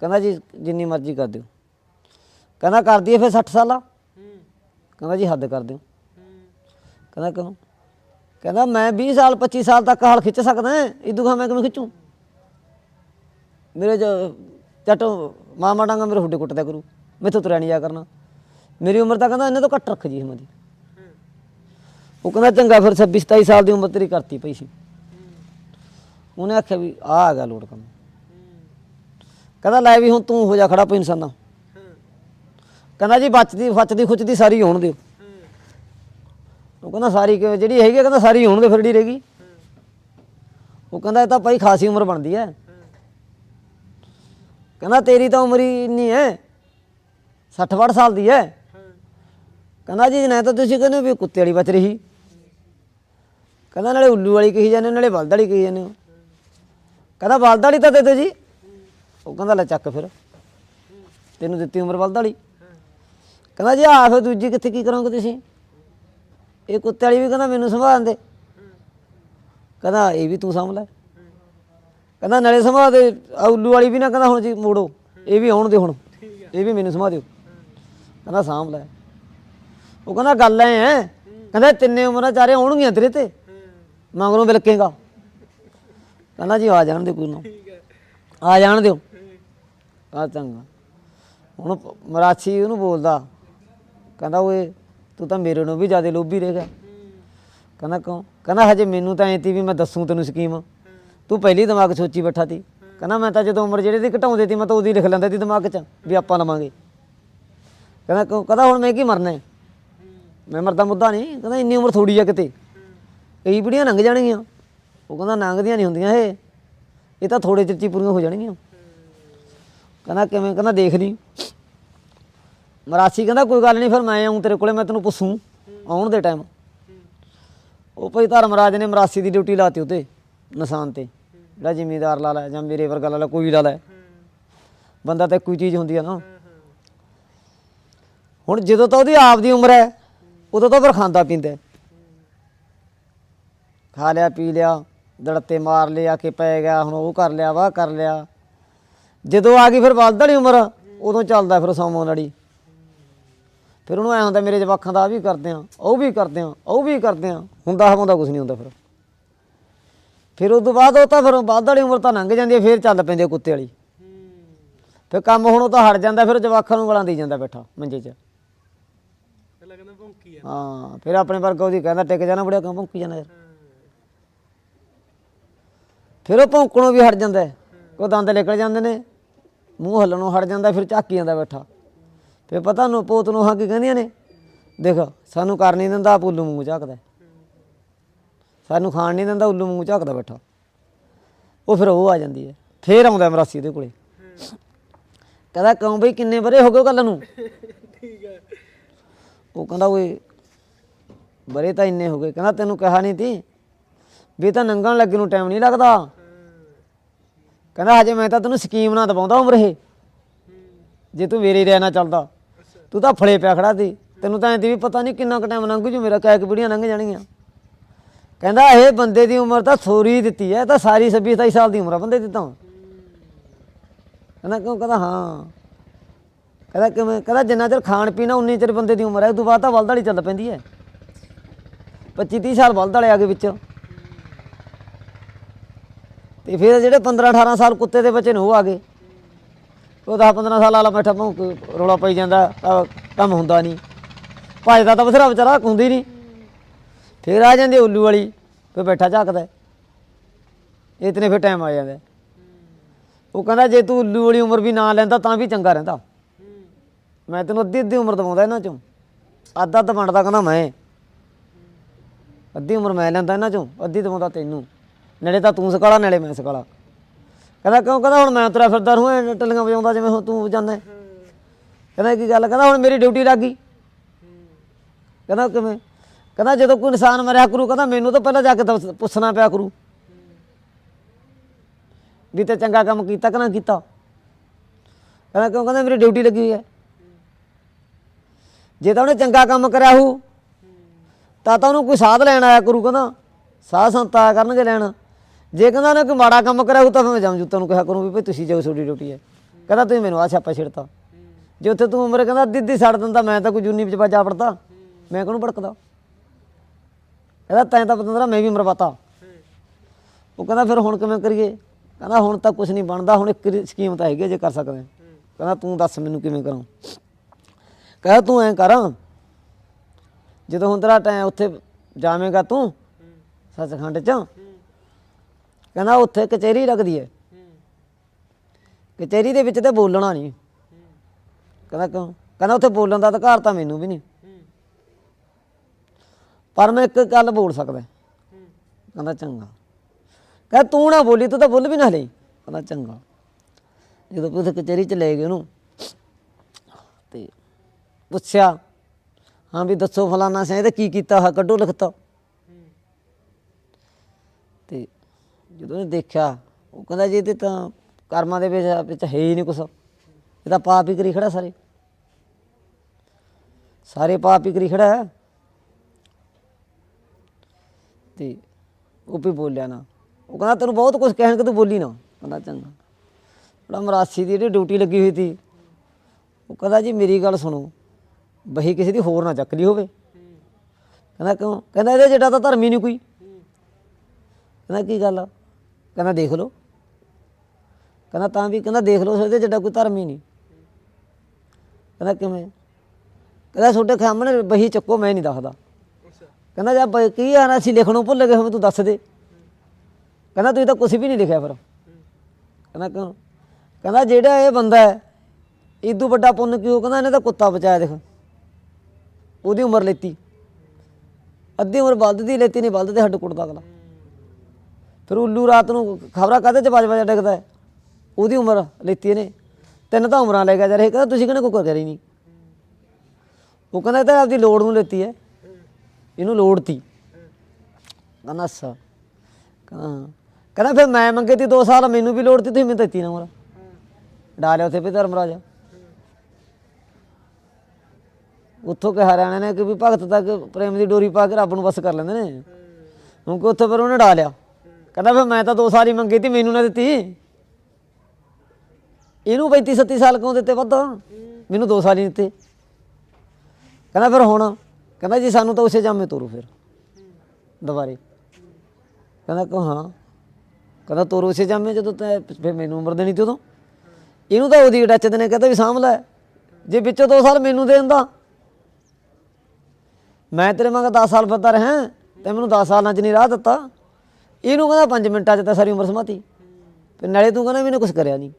ਕਹਿੰਦਾ ਜੀ, ਜਿੰਨੀ ਮਰਜ਼ੀ ਕਰ ਦਿਓ। ਕਹਿੰਦਾ ਕਰਦੀ ਦਈਏ ਫਿਰ 60 ਸਾਲਾ? ਕਹਿੰਦਾ ਜੀ ਹੱਦ ਕਰ ਦਿਓ। ਕਹਿੰਦਾ ਕਿਉਂ? ਕਹਿੰਦਾ ਮੈਂ 20 ਸਾਲ 25 ਸਾਲ ਤੱਕ ਹਲ ਖਿੱਚ ਸਕਦਾ ਇਦੋਂ ਕਹਾ ਮੈਂ ਕਿਵੇਂ ਖਿੱਚੂ? ਮੇਰੇ ਜ- ਜੱਟ ਮਾਮਾ ਡਾਂਗਾ ਮੇਰੇ ਹੁੱਡੇ ਕੁੱਟਦਾ ਕਰੂ। ਮੈਥੋਂ ਤੁਰਿਆ ਨਹੀਂ ਜਾ ਕਰਨਾ। ਮੇਰੀ ਉਮਰ ਤਾਂ ਕਹਿੰਦਾ ਇਹਨਾਂ ਤੋਂ ਘੱਟ ਰੱਖ ਜੀ ਹਮਦੀ ਉਹ ਕਹਿੰਦਾ ਚੰਗਾ ਫਿਰ 26 27 ਸਾਲ ਦੀ ਉਮਰ ਤੇਰੀ ਕਰਤੀ ਪਈ ਸੀ। ਉਹਨੇ ਆਖਿਆ ਵੀ ਆ ਆ ਗਿਆ ਲੋੜ ਕੰਮ। ਕਹਿੰਦਾ ਲੈ ਵੀ ਹੁਣ ਤੂੰ ਹੋ ਜਾ ਖੜਾ ਪਈ ਇਨਸਾਨਾ। ਕਹਿੰਦਾ ਜੀ ਬਚਦੀ ਫੱਚਦੀ ਖੁੱਚਦੀ ਸਾਰੀ ਹੋਣ ਦਿਓ। ਉਹ ਕਹਿੰਦਾ ਸਾਰੀ ਕਿ- ਜਿਹੜੀ ਹੈਗੀ ਆ, ਕਹਿੰਦਾ ਸਾਰੀ ਹੋਣ ਦੇ ਫਿਰ ਰਹੇਗੀ। ਉਹ ਕਹਿੰਦਾ ਇਹ ਤਾਂ ਭਾਈ ਖਾਸੀ ਉਮਰ ਬਣਦੀ ਹੈ। ਕਹਿੰਦਾ ਤੇਰੀ ਤਾਂ ਉਮਰ ਹੀ ਇੰਨੀ ਹੈ। 60 62 ਸਾਲ ਦੀ ਹੈ। ਕਹਿੰਦਾ ਜੀ ਨਾ ਤਾਂ ਤੁਸੀਂ ਕਹਿੰਦੇ ਹੋ ਵੀ ਕੁੱਤੇ ਵਾਲੀ ਬਚ ਰਹੀ। ਕਹਿੰਦਾ ਨਾਲੇ ਉੱਲੂ ਵਾਲੀ ਕਹੀ ਜਾਂਦੇ ਹੋ, ਨਾਲੇ ਬਲਦ ਵਾਲੀ ਕਹੀ ਜਾਂਦੇ ਹੋ। ਕਹਿੰਦਾ ਬਲਦ ਵਾਲੀ ਤਾਂ ਦੇ ਦਿਓ ਜੀ। ਉਹ ਕਹਿੰਦਾ ਲੈ ਚੱਕ ਫਿਰ। ਤੈਨੂੰ ਦਿੱਤੀ ਉਮਰ ਬਲਦ ਵਾਲੀ। ਕਹਿੰਦਾ ਜੀ ਆ ਫਿਰ ਦੂਜੀ ਕਿੱਥੇ ਕੀ ਕਰੋਗੇ ਤੁਸੀਂ? ਇਹ ਕੁੱਤੇ ਵਾਲੀ ਵੀ ਕਹਿੰਦਾ ਮੈਨੂੰ ਸੰਭਾਲ ਦੇ ਕਹਿੰਦਾ ਇਹ ਵੀ ਤੂੰ ਸੰਭ ਲੈ। ਕਹਿੰਦਾ ਨਾਲੇ ਸੰਭਾਲ ਦੇ ਉੱਲੂ ਵਾਲੀ ਵੀ ਨਾ ਕਹਿੰਦਾ ਹੁਣ ਜੀ ਮੋੜੋ। ਇਹ ਵੀ ਆਉਣ ਦੇ ਹੁਣ। ਇਹ ਵੀ ਮੈਨੂੰ ਸੰਭਾਲ ਦਿਓ। ਕਹਿੰਦਾ ਸਾਂਭ ਲੈ। ਉਹ ਕਹਿੰਦਾ ਗੱਲ ਐ ਹੈ ਕਹਿੰਦਾ ਤਿੰਨੇ ਉਮਰਾਂ ਚਾਰੇ ਆਉਣਗੀਆਂ ਤੇਰੇ ਤੇ। ਮਗਰੋਂ ਬਿਲਕੇਗਾ। ਕਹਿੰਦਾ ਜੀ ਆ ਜਾਣ ਦੇ ਕੋਈ ਨਾ ਆ ਜਾਣ ਦਿਓ। ਆ ਚੰਗਾ। ਹੁਣ ਪ- ਉਹਨੂੰ ਬੋਲਦਾ। ਕਹਿੰਦਾ, ਓਏ, ਤੂੰ ਤਾਂ ਮੇਰੇ ਨੂੰ ਵੀ ਜ਼ਿਆਦਾ ਲੋਭੀ ਰਹੇਗਾ ਕਹਿੰਦਾ, ਕਿਉਂ? ਕਹਿੰਦਾ, ਹਜੇ ਮੈਨੂੰ ਤਾਂ ਐਂ ਤੀ ਵੀ ਮੈਂ ਦੱਸੂ ਤੈਨੂੰ ਸਕੀਮ। ਤੂੰ ਪਹਿਲੀ ਦਿਮਾਗ ਸੋਚੀ ਬੈਠਾ ਤੀ। ਕਹਿੰਦਾ, ਮੈਂ ਤਾਂ ਜਦੋਂ ਉਮਰ ਜਿਹੜੇ ਦੀ ਘਟਾਉਂਦੇ ਤੀ, ਮੈਂ ਤਾਂ ਉਹਦੀ ਲਿਖ ਲੈਂਦਾ ਤੀ ਦਿਮਾਗ 'ਚ ਵੀ ਆਪਾਂ ਲਵਾਂਗੇ। ਕਹਿੰਦਾ, ਕਿਉਂ? ਕਹਿੰਦਾ, ਹੁਣ ਮੈਂ ਕੀ ਮਰਨਾ ਹੈ ਮੈਂ ਮਰਦਾ ਮੁੱਦਾ ਨਹੀਂ। ਕਹਿੰਦਾ, ਇੰਨੀ ਉਮਰ ਥੋੜੀ ਆ ਕਿਤੇ। ਕਈ ਪੀੜ੍ਹੀਆਂ ਲੰਘ ਜਾਣਗੀਆਂ। ਉਹ ਕਹਿੰਦਾ ਲੰਘਦੀਆਂ ਨਹੀਂ ਹੁੰਦੀਆਂ ਇਹ। ਇਹ ਤਾਂ ਥੋੜੇ ਚਿਰ 'ਚ ਹੀ ਪੂਰੀਆਂ ਹੋ ਜਾਣਗੀਆਂ। ਕਹਿੰਦਾ ਕਿਵੇਂ, ਕਹਿੰਦਾ ਦੇਖ ਲਈ। ਮਰਾਸੀ ਕਹਿੰਦਾ ਕੋਈ ਗੱਲ ਨਹੀਂ, ਫਿਰ ਮੈਂ ਆਉਂ ਤੇਰੇ ਕੋਲੇ, ਮੈਂ ਤੈਨੂੰ ਪੁੱਛੂ ਆਉਣ ਦੇ ਟਾਈਮ ਉਹ ਭਾਈ ਧਰਮਰਾਜ ਨੇ ਮਰਾਸੀ ਦੀ ਡਿਊਟੀ ਲਾਤੀ ਉਤੇ, ਨਿਸ਼ਾਨ ਤੇ। ਜਿਹੜਾ ਜ਼ਿਮੀਦਾਰ ਲਾ ਲੈ ਜਾਂ ਮੇਰੇ ਵਰਗਾ ਲਾ ਲੈ, ਕੋਈ ਲਾ ਲੈ। ਬੰਦਾ ਤਾਂ ਕੋਈ ਚੀਜ਼ ਹੁੰਦੀ ਆ ਨਾ। ਹੁਣ ਜਦੋਂ ਤਾਂ ਉਹਦੀ ਆਪ ਦੀ ਉਮਰ ਹੈ, ਉਦੋਂ ਤਾਂ ਫਿਰ ਖਾਂਦਾ ਪੀਂਦਾ ਖਾ ਲਿਆ, ਪੀ ਲਿਆ, ਦੜਤੇ ਮਾਰ ਲਿਆ, ਕਿ ਪੈ ਗਿਆ, ਹੁਣ ਉਹ ਕਰ ਲਿਆ, ਵਾਹ ਕਰ ਲਿਆ। ਜਦੋਂ ਆ ਗਈ ਫਿਰ ਬਲਦ ਵਾਲੀ ਉਮਰ ਉਦੋਂ ਚੱਲਦਾ ਫਿਰ ਸੌਮੋਂ ਲੜੀ। ਫਿਰ ਉਹਨੂੰ ਐ ਹੁੰਦਾ ਮੇਰੇ ਜਵਾਕਾਂ ਦਾ ਆ ਵੀ ਕਰਦੇ ਆ ਉਹ ਵੀ ਕਰਦੇ ਆ ਉਹ ਵੀ ਕਰਦੇ ਆ ਹੁੰਦਾ ਹਵਾਉਂਦਾ ਕੁਝ ਨਹੀਂ ਹੁੰਦਾ ਫਿਰ। ਫਿਰ ਉਸ ਤੋਂ ਬਾਅਦ ਉਹ ਤਾਂ ਫਿਰ ਬਲਦ ਵਾਲੀ ਉਮਰ ਤਾਂ ਲੰਘ ਜਾਂਦੀ ਹੈ ਫਿਰ ਚੱਲ ਪੈਂਦੀ ਕੁੱਤੇ ਵਾਲੀ। ਫਿਰ ਕੰਮ ਹੁਣ ਉਹ ਤਾਂ ਹਟ ਜਾਂਦਾ ਫਿਰ ਜਵਾਕਾਂ ਨੂੰ ਗਲਾਂ ਦੇ ਜਾਂਦਾ ਬੈਠਾ ਮੰਜੇ 'ਚ। ਪਹਿਲਾਂ ਕਹਿੰਦਾ ਭੌਂਕੀ ਆ ਹਾਂ ਫਿਰ ਆਪਣੇ ਵਰਗਾ ਉਹਦੀ ਕਹਿੰਦਾ ਟਿਕ ਜਾਣਾ ਬੜਿਆ ਕੰਮ ਭੁੱਕੀ ਜਾਂਦਾ ਯਾਰ? ਫਿਰ ਉਹ ਭੌਂਕਣੋਂ ਵੀ ਹਟ ਜਾਂਦਾ। ਕੋ ਦੰਦ ਨਿਕਲ ਜਾਂਦੇ ਨੇ। ਮੂੰਹ ਹੱਲਣੋਂ ਹਟ ਜਾਂਦਾ, ਫਿਰ ਝਾਕੀ ਜਾਂਦਾ ਬੈਠਾ। ਫਿਰ ਪਤਾ ਨੂੰ ਪੋਤ ਨੂੰ ਹਾਂ ਕੀ ਕਹਿੰਦੀਆਂ ਨੇ? ਦੇਖ, ਸਾਨੂੰ ਕਰ ਨਹੀਂ ਦਿੰਦਾ, ਆਪ ਉੱਲੂ ਮੂੰਹ ਝਾਕਦਾ ਸਾਨੂੰ ਖਾਣ ਨਹੀਂ ਦਿੰਦਾ, ਉੱਲੂ ਮੂੰਹ ਝਾਕਦਾ ਬੈਠਾ। ਉਹ ਫਿਰ ਉਹ ਆ ਜਾਂਦੀ ਹੈ। ਫੇਰ ਆਉਂਦਾ ਮਰਾਸੀ ਦੇ ਕੋਲੇ। ਕਹਿੰਦਾ, ਕਿਉਂ ਬਈ ਕਿੰਨੇ ਬਰੇ ਹੋ ਗਏ ਗੱਲ ਨੂੰ? ਠੀਕ ਹੈ ਉਹ ਕਹਿੰਦਾ, ਓਏ, ਬਰੇ ਤਾਂ ਇੰਨੇ ਹੋ ਗਏ। ਕਹਿੰਦਾ, ਤੈਨੂੰ ਕਿਹਾ ਨਹੀਂ ਤੀ ਵੀ ਤਾਂ ਨੰਗਣ ਲੱਗੇ ਨੂੰ ਟਾਈਮ ਨਹੀਂ ਲੱਗਦਾ। ਕਹਿੰਦਾ ਹਜੇ ਮੈਂ ਤਾਂ ਤੈਨੂੰ ਸਕੀਮ ਨਾ ਦਵਾਉਂਦਾ ਉਮਰ ਇਹ। ਜੇ ਤੂੰ ਮੇਰੇ ਰਿਆ ਨਾ ਚੱਲਦਾ। ਤੂੰ ਤਾਂ ਫਲੇ ਪਿਆ ਖੜਾ ਸੀ। ਤੈਨੂੰ ਤਾਂ ਐਂ ਵੀ ਪਤਾ ਨਹੀਂ ਕਿੰਨਾ ਕੁ ਟਾਈਮ ਲੰਘ ਜੂ, ਮੇਰਾ ਕਾਇਕ ਪੀੜੀਆਂ ਲੰਘ ਜਾਣਗੀਆਂ। ਕਹਿੰਦਾ ਇਹ ਬੰਦੇ ਦੀ ਉਮਰ ਤਾਂ ਥੋੜੀ ਦਿੱਤੀ ਐ, ਇਹ ਤਾਂ ਸਾਰੀ 26 27 ਸਾਲ ਦੀ ਉਮਰ ਆ ਬੰਦੇ ਦੀ ਤਾਂ। ਕਹਿੰਦਾ ਕਿਉਂ? ਕਹਿੰਦਾ ਹਾਂ। ਕਹਿੰਦਾ ਕਿਵੇਂ? ਕਹਿੰਦਾ ਜਿੰਨਾ ਚਿਰ ਖਾਣ ਪੀਣਾ ਉਨੀ ਚਿਰ ਬੰਦੇ ਦੀ ਉਮਰ ਹੈ ਉਦੋਂ ਬਾਅਦ ਤਾਂ ਬਲਦ ਵਾਲੀ ਚੱਲ ਪੈਂਦੀ ਹੈ 25 30 ਸਾਲ ਬਲਦ ਵਾਲੇ ਆ ਗਏ ਵਿੱਚ। ਤੇ ਫਿਰ ਜਿਹੜੇ 15 18 ਸਾਲ ਕੁੱਤੇ ਦੇ ਬੱਚੇ ਨੇ ਉਹ ਆ ਗਏ। ਉਹ 10 15 ਸਾਲ ਵਾਲਾ ਬੈਠਾ ਭੌਂਕ ਰੋਲਾ ਪਈ ਜਾਂਦਾ, ਤਾਂ ਕੰਮ ਹੁੰਦਾ ਨਹੀਂ। ਭਜਦਾ ਤਾਂ ਬਥੇਰਾ ਵਿਚਾਰਾ ਹੁੰਦੀ ਨਹੀਂ। ਫਿਰ ਆ ਜਾਂਦੀ ਉੱਲੂ ਵਾਲੀ, ਫਿਰ ਬੈਠਾ ਝਾਕਦਾ। ਹੈ। ਇਤਨੇ ਫਿਰ ਟਾਈਮ ਆ ਜਾਂਦਾ। ਉਹ ਕਹਿੰਦਾ, ਜੇ ਤੂੰ ਉੱਲੂ ਵਾਲੀ ਉਮਰ ਵੀ ਨਾ ਲੈਂਦਾ, ਤਾਂ ਵੀ ਚੰਗਾ ਰਹਿੰਦਾ। ਮੈਂ ਤੈਨੂੰ ਅੱਧੀ ਅੱਧੀ ਉਮਰ ਦਵਾਉਂਦਾ ਇਹਨਾਂ ਚੋਂ। ਅੱਧਾ ਅੱਧ ਬਣਦਾ ਕਹਿੰਦਾ ਮੈਂ। ਅੱਧੀ ਉਮਰ ਮੈਂ ਲੈਂਦਾ ਇਹਨਾਂ ਚੋਂ, ਅੱਧੀ ਦਵਾਉਂਦਾ ਤੈਨੂੰ। ਨੇੜੇ ਤਾਂ ਤੂੰ ਸਕਾਲਾ, ਨੇੜੇ ਮੈਂ ਸਕਾਲਾ। ਕਹਿੰਦਾ, ਕਿਉਂ? ਕਹਿੰਦਾ, ਹੁਣ ਮੈਂ ਤੇਰਾ ਫਿਰਦਾ ਰਹੂੰ ਟੱਲੀਆਂ ਵਜਾਉਂਦਾ ਜਿਵੇਂ ਹੁਣ ਤੂੰ ਜਾਂਦਾ ਕਹਿੰਦਾ ਕੀ ਗੱਲ? ਕਹਿੰਦਾ, ਹੁਣ ਮੇਰੀ ਡਿਊਟੀ ਲੱਗ ਗਈ। ਕਹਿੰਦਾ, ਕਿਵੇਂ? ਕਹਿੰਦਾ, ਜਦੋਂ ਕੋਈ ਇਨਸਾਨ ਮਰਿਆ ਕਰੂ, ਕਹਿੰਦਾ, ਮੈਨੂੰ ਤਾਂ ਪਹਿਲਾਂ ਜਾ ਕੇ ਦੱਸ- ਪੁੱਛਣਾ ਪਿਆ ਕਰੂ। ਵੀ ਤੇ ਚੰਗਾ ਕੰਮ ਕੀਤਾ ਕਿ ਨਾ ਕੀਤਾ? ਕਹਿੰਦਾ, ਕਿਉਂ? ਕਹਿੰਦਾ, ਮੇਰੀ ਡਿਊਟੀ ਲੱਗੀ ਹੋਈ ਹੈ ਜੇ ਤਾਂ ਉਹਨੇ ਚੰਗਾ ਕੰਮ ਕਰਿਆ ਹੋ ਤਾਂ ਤਾਂ ਉਹਨੂੰ ਕੋਈ ਸਾਧ ਲੈਣ ਆਇਆ ਕਰੂ, ਕਹਿੰਦਾ। ਸਾਧ ਸੰਤ ਆਇਆ ਕਰਨਗੇ ਲੈਣ। ਜੇ ਕਹਿੰਦਾ ਉਹਨੇ ਕੋਈ ਮਾੜਾ ਕੰਮ ਕਰਿਆ ਤਾਂ ਫਿਰ ਮੈਂ ਜਮ ਨੂੰ ਕਿਹਾ ਕਰੂੰ ਵੀ ਭਈ ਤੁਸੀਂ ਜਾਓ ਤੁਹਾਡੀ ਡਿਊਟੀ ਹੈ ਕਹਿੰਦਾ ਤੁਸੀਂ ਮੈਨੂੰ ਆ ਛਾਪਾ ਛਿੜਤਾ। ਜੇ ਉੱਥੇ ਤੂੰ ਉਮਰ ਕਹਿੰਦਾ ਅੱਧੀ ਛੱਡ ਦਿੰਦਾ, ਮੈਂ ਤਾਂ ਕੋਈ ਜੂਨੀ ਵਿੱਚ ਜਾ ਪੜਦਾ ਮੈਂ ਕਿਹਨੂੰ ਭੜਕਦਾ? ਕਹਿੰਦਾ ਤੈਂ ਤਾਂ ਪਤੰਦਰਾ, ਮੈਂ ਵੀ ਮਰਵਾਤਾ। ਉਹ ਕਹਿੰਦਾ ਫਿਰ ਹੁਣ ਕਿਵੇਂ ਕਰੀਏ? ਕਹਿੰਦਾ ਹੁਣ ਤਾਂ ਕੁਝ ਨਹੀਂ ਬਣਦਾ, ਹੁਣ ਇੱਕ ਸਕੀਮ ਤਾਂ ਹੈਗੀ ਹੈ ਜੇ ਕਰ ਸਕਦੇ। ਕਹਿੰਦਾ ਤੂੰ ਦੱਸ ਮੈਨੂੰ ਕਿਵੇਂ ਕਰਾਂ? ਕਹਿੰਦਾ ਤੂੰ ਐਂ ਕਰ, ਜਦੋਂ ਹੁਣ ਤੇਰਾ ਟਾਈਮ ਉੱਥੇ ਜਾਵੇਂਗਾ ਤੂੰ, ਸੱਚਖੰਡ ਚ ਕਹਿੰਦਾ ਉੱਥੇ ਕਚਹਿਰੀ ਲੱਗਦੀ ਹੈ ਕਚਹਿਰੀ ਦੇ ਵਿੱਚ ਤੇ ਬੋਲਣਾ ਨਹੀਂ ਕਹਿੰਦਾ ਕਿਉਂ? ਕਹਿੰਦਾ ਉੱਥੇ ਬੋਲਣ ਦਾ ਅਧਿਕਾਰ ਤਾਂ ਮੈਨੂੰ ਵੀ ਨਹੀਂ ਪਰ ਮੈਂ ਇੱਕ ਗੱਲ ਬੋਲ ਸਕਦਾ। ਕਹਿੰਦਾ ਚੰਗਾ। ਕਹਿੰਦਾ ਤੂੰ ਨਾ ਬੋਲੀ, ਤੂੰ ਤਾਂ ਬੁੱਲ ਵੀ ਨਾ ਲਈ। ਕਹਿੰਦਾ ਚੰਗਾ। ਜਦੋਂ ਪੁੱਤ ਕਚਹਿਰੀ ਚ ਲੈ ਗਏ ਉਹਨੂੰ ਤੇ ਪੁੱਛਿਆ, ਹਾਂ ਵੀ ਦੱਸੋ ਫਲਾਨਾ ਸੇ ਤੇ ਕੀ ਕੀਤਾ ਹਾ ਕੱਢੋ ਲਿਖਤਾ। ਤੇ ਜਦੋਂ ਉਹਨੇ ਦੇਖਿਆ, ਉਹ ਕਹਿੰਦਾ ਜੀ, ਇਹ ਤੇ ਤਾਂ ਕਰਮਾਂ ਦੇ ਵਿੱਚ ਵਿੱਚ ਹੈ ਹੀ ਨਹੀਂ ਕੁਛ। ਇਹ ਤਾਂ ਪਾਪ ਹੀ ਕਰੀ ਖੜਾ ਸਾਰੇ। ਸਾਰੇ ਪਾਪ ਹੀ ਕਰੀ ਖੜਾ। ਹੈ ਤੇ ਉਹ ਵੀ ਬੋਲਿਆ ਨਾ। ਉਹ ਕਹਿੰਦਾ, ਤੈਨੂੰ ਬਹੁਤ ਕੁਝ ਕਹਿਣ ਕਿ ਤੂੰ ਬੋਲੀ ਨਾ। ਕਹਿੰਦਾ ਚੰਗਾ। ਬੜਾ ਮਰਾਸੀ ਦੀ ਜਿਹੜੀ ਡਿਊਟੀ ਲੱਗੀ ਹੋਈ ਸੀ। ਉਹ ਕਹਿੰਦਾ, ਜੀ, ਮੇਰੀ ਗੱਲ ਸੁਣੋ। ਬਹੀ ਕਿਸੇ ਦੀ ਹੋਰ ਨਾ ਚੱਕ ਲਈ ਹੋਵੇ। ਕਹਿੰਦਾ, ਕਿਉਂ? ਕਹਿੰਦਾ, ਇਹਦੇ ਜਿਹੜਾ ਤਾਂ ਧਰਮੀ ਨਹੀਂ ਕੋਈ। ਕਹਿੰਦਾ, ਕੀ ਗੱਲ ਆ? ਕਹਿੰਦਾ ਦੇਖ ਲਓ। ਕਹਿੰਦਾ ਤਾਂ ਵੀ, ਕਹਿੰਦਾ ਦੇਖ ਲਓ ਇਹਦੇ ਜਿਹੜਾ ਕੋਈ ਧਰਮ ਹੀ ਨਹੀਂ। ਕਹਿੰਦਾ ਕਿਵੇਂ? ਕਹਿੰਦਾ ਤੁਹਾਡੇ ਸਾਹਮਣੇ ਬਹੀ ਚੱਕੋ, ਮੈਂ ਨਹੀਂ ਦੱਸਦਾ। ਕਹਿੰਦਾ ਜਾਂ ਕੀ ਆ ਨਾ ਅਸੀਂ ਲਿਖਣੋਂ ਭੁੱਲ ਗਏ ਹੋਵੇਂ ਤੂੰ ਦੱਸ ਦੇ। ਕਹਿੰਦਾ ਤੁਸੀਂ ਤਾਂ ਕੁਝ ਵੀ ਨਹੀਂ ਲਿਖਿਆ ਫਿਰ। ਕਹਿੰਦਾ ਕਿਉਂ? ਕਹਿੰਦਾ ਜਿਹੜਾ ਇਹ ਬੰਦਾ ਹੈ ਇਦੋਂ ਵੱਡਾ ਪੁੰਨ ਕਿਉਂ? ਕਹਿੰਦਾ ਇਹਨੇ ਤਾਂ ਕੁੱਤਾ ਬਚਾਇਆ ਦੇਖ। ਉਹਦੀ ਉਮਰ ਲੈਤੀ। ਅੱਧੀ ਉਮਰ ਬਲਦ ਦੀ ਲੈਤੀ ਨਹੀਂ ਬਲਦ ਦੇ ਹੱਡ ਕੁੱਟਦਾ ਅਗਲਾ। ਫਿਰ ਉੱਲੂ ਰਾਤ ਨੂੰ ਖਬਰਾਂ ਕਾਹਦੇ ਚ ਬਾਜ ਵਜ ਡਿੱਗਦਾ ਹੈ? ਉਹਦੀ ਉਮਰ ਲੈਤੀ ਇਹਨੇ। ਤਿੰਨ ਤਾਂ ਉਮਰਾਂ ਲੈ ਗਿਆ ਜਰ ਇਹ ਕਹਿੰਦਾ ਤੁਸੀਂ ਕਹਿੰਦੇ ਕੋਈ ਕਰਿਆ ਹੀ ਨਹੀਂ? ਉਹ ਕਹਿੰਦਾ ਇਹ ਤਾਂ ਆਪਦੀ ਲੋੜ ਨੂੰ ਲੈਤੀ ਹੈ। ਇਹਨੂੰ ਲੋੜ ਤੀ ਕਹਿੰਦਾ ਅੱਛਾ ਕਹਿੰਦਾ ਹਾਂ। ਕਹਿੰਦਾ ਫਿਰ ਮੈਂ ਮੰਗੇ ਤੀ 2 ਸਾਲ, ਮੈਨੂੰ ਵੀ ਲੋੜ ਤੀ, ਤੁਸੀਂ ਮੈਨੂੰ ਦਿੱਤੀ ਨਾ ਉਮਰ। ਡਾਲਿਆ ਉੱਥੇ ਵੀ ਧਰਮਰਾਜਾ। ਉੱਥੋਂ ਕਿਹਾ ਹਰਿਆਣਾ ਨੇ ਕਿ ਵੀ ਭਗਤ ਤੱਕ ਪ੍ਰੇਮ ਦੀ ਡੋਰੀ ਪਾ ਕੇ ਰੱਬ ਨੂੰ ਬਸ ਕਰ ਲੈਂਦੇ ਨੇ। ਹੁਣ ਕਿ ਉੱਥੇ ਫਿਰ ਉਹਨੇ ਡਾਲਿਆ ਕਹਿੰਦਾ ਫਿਰ ਮੈਂ ਤਾਂ 2 ਸਾਲ ਹੀ ਮੰਗੀ ਤੀ, ਮੈਨੂੰ ਨਾ ਦਿੱਤੀ। ਇਹਨੂੰ 35 37 ਸਾਲ ਕਿਉਂ ਦਿੱਤੇ ਵੱਧ ਮੈਨੂੰ 2 ਸਾਲ ਹੀ ਦਿੱਤੇ। ਕਹਿੰਦਾ ਫਿਰ ਹੁਣ, ਕਹਿੰਦਾ ਜੀ ਸਾਨੂੰ ਤਾਂ ਉਸੇ ਜਾਮੇ ਤੋਰੋ ਫਿਰ, ਦੁਬਾਰੇ। ਕਹਿੰਦਾ ਕਿ ਹਾਂ। ਕਹਿੰਦਾ ਤੋਰੋ ਉਸੇ ਜਾਮੇ ਜਦੋਂ ਤੈਂ, ਫਿਰ ਮੈਨੂੰ ਉਮਰ ਦੇਣੀ ਤੇ ਉਦੋਂ। ਇਹਨੂੰ ਤਾਂ ਉਹਦੀ ਡੱਚਦੇ ਨੇ ਕਹਿੰਦਾ ਵੀ ਸਾਂਭ ਲੈ। ਜੇ ਵਿੱਚੋਂ 2 ਸਾਲ ਮੈਨੂੰ ਦੇ। ਦਿੰਦਾ ਮੈਂ ਤੇਰੇ ਮੰਗ 10 ਸਾਲ ਫਿਰਦਾ ਰਿਹਾ ਤੇ ਮੈਨੂੰ 10 ਸਾਲਾਂ ਚ ਨਹੀਂ ਰਾਹ ਦਿੱਤਾ। ਇਹਨੂੰ ਕਹਿੰਦਾ 5 ਮਿੰਟਾਂ ਚ ਤਾਂ ਸਾਰੀ ਉਮਰ ਸਮਾਤੀ। ਤੇ ਨਾਲੇ ਤੂੰ ਕਹਿੰਦਾ ਵੀ ਇਹਨੇ ਕੁਝ ਕਰਿਆ ਨਹੀਂ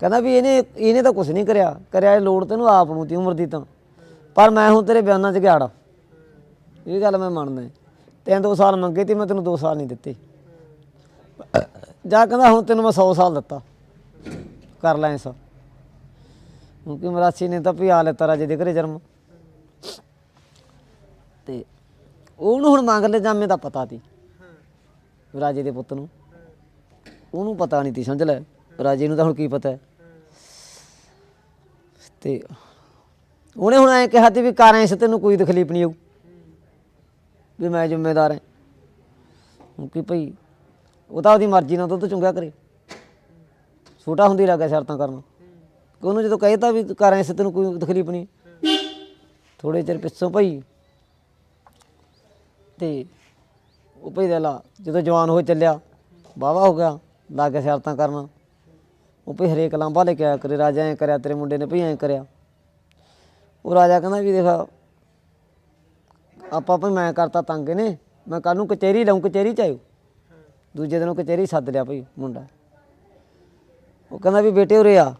ਕਹਿੰਦਾ ਵੀ ਇਹਨੇ ਇਹਨੇ ਤਾਂ ਕੁਝ ਨਹੀਂ ਕਰਿਆ। ਕਰਿਆ ਇਹ ਲੋੜ ਤੈਨੂੰ ਆਪ ਨੂੰ ਤੀ ਉਮਰ ਦੀ ਤਾਂ। ਪਰ ਮੈਂ ਹੁਣ ਤੇਰੇ ਬਿਆਨਾਂ 'ਚ ਗਿਆੜਾ। ਇਹ ਗੱਲ ਮੈਂ ਮੰਨਦਾ। ਤੈਨੂੰ ਦੋ ਸਾਲ ਮੰਗੇ ਤੇ ਮੈਂ ਤੈਨੂੰ 2 ਸਾਲ ਨਹੀਂ ਦਿੱਤੇ। ਜਾ ਕਹਿੰਦਾ ਹੁਣ ਤੈਨੂੰ ਮੈਂ 100 ਸਾਲ ਦਿੱਤਾ। ਕਰ ਲੈ ਇਸ ਕਿਉਂਕਿ ਮਰਾਸੀ ਨੇ ਤਾਂ ਪਿਆ ਲਿਆ ਰਾਜੇ ਦੇ ਘਰੇ ਜਨਮ। ਤੇ ਉਹਨੂੰ ਹੁਣ ਮੰਗ ਲੈ ਜਾਮੇ ਦਾ ਪਤਾ ਤੀ ਰਾਜੇ ਦੇ ਪੁੱਤ ਨੂੰ। ਉਹਨੂੰ ਪਤਾ ਨਹੀਂ ਤੀ ਸਮਝ ਲੈ। ਰਾਜੇ ਨੂੰ ਤਾਂ ਹੁਣ ਕੀ ਪਤਾ ਹੈ। ਤੇ ਉਹਨੇ ਹੁਣ ਐ ਕਿਹਾ ਤੀ ਵੀ ਕਾਰਾਂ ਇਸ ਤੈਨੂੰ ਕੋਈ ਤਕਲੀਫ ਨਹੀਂ ਆਊ। ਵੀ ਮੈਂ ਜ਼ਿੰਮੇਦਾਰ ਹਾਂ। ਹੁਣ ਕੀ ਭਈ, ਉਹ ਤਾਂ ਉਹਦੀ ਮਰਜ਼ੀ ਨਾਲ ਦੁੱਧ ਚੁੰਗਿਆ ਕਰੇ। ਛੋਟਾ ਹੁੰਦੀ ਲੱਗਾ ਸ਼ਰਤਾਂ ਕਰਨ। ਕਿ ਉਹਨੂੰ ਜਦੋਂ ਕਹਿਤਾ ਵੀ ਕਾਰਾਂ ਇਸ ਤੈਨੂੰ ਕੋਈ ਤਕਲੀਫ ਨਹੀਂ ਥੋੜੇ ਚਿਰ ਪਿੱਛੋਂ ਭਈ ਤੇ ਉਹ ਭਈ ਦੇ ਲਾ, ਜਦੋਂ ਜਵਾਨ ਹੋ ਚੱਲਿਆ, ਵਾਹਵਾ ਹੋ ਗਿਆ, ਲੱਗ ਗਿਆ ਸ਼ਰਤਾਂ ਕਰਨ। ਉਹ ਭਈ ਹਰੇਕ ਲਾਂਭਾ ਲੈ ਕੇ ਆਇਆ ਕਰੇ, ਰਾਜਾ ਐ ਕਰਿਆ, ਤੇਰੇ ਮੁੰਡੇ ਨੇ ਭਈ ਐ ਕਰਿਆ। ਉਹ ਰਾਜਾ ਕਹਿੰਦਾ ਵੀ ਦੇਖ, ਆਪਾਂ ਭਈ ਮੈਂ ਕਰਤਾ ਤੰਗ ਨੇ ਮੈਂ ਕੱਲ ਨੂੰ ਕਚਹਿਰੀ ਲਾਉਂ ਕਚਹਿਰੀ ਚ ਆਇਓ। ਦੂਜੇ ਦਿਨ ਉਹ ਕਚਹਿਰੀ ਸੱਦ ਲਿਆ ਭਈ ਮੁੰਡਾ। ਉਹ ਕਹਿੰਦਾ ਵੀ ਬੇਟੇ ਉਰੇ ਆ।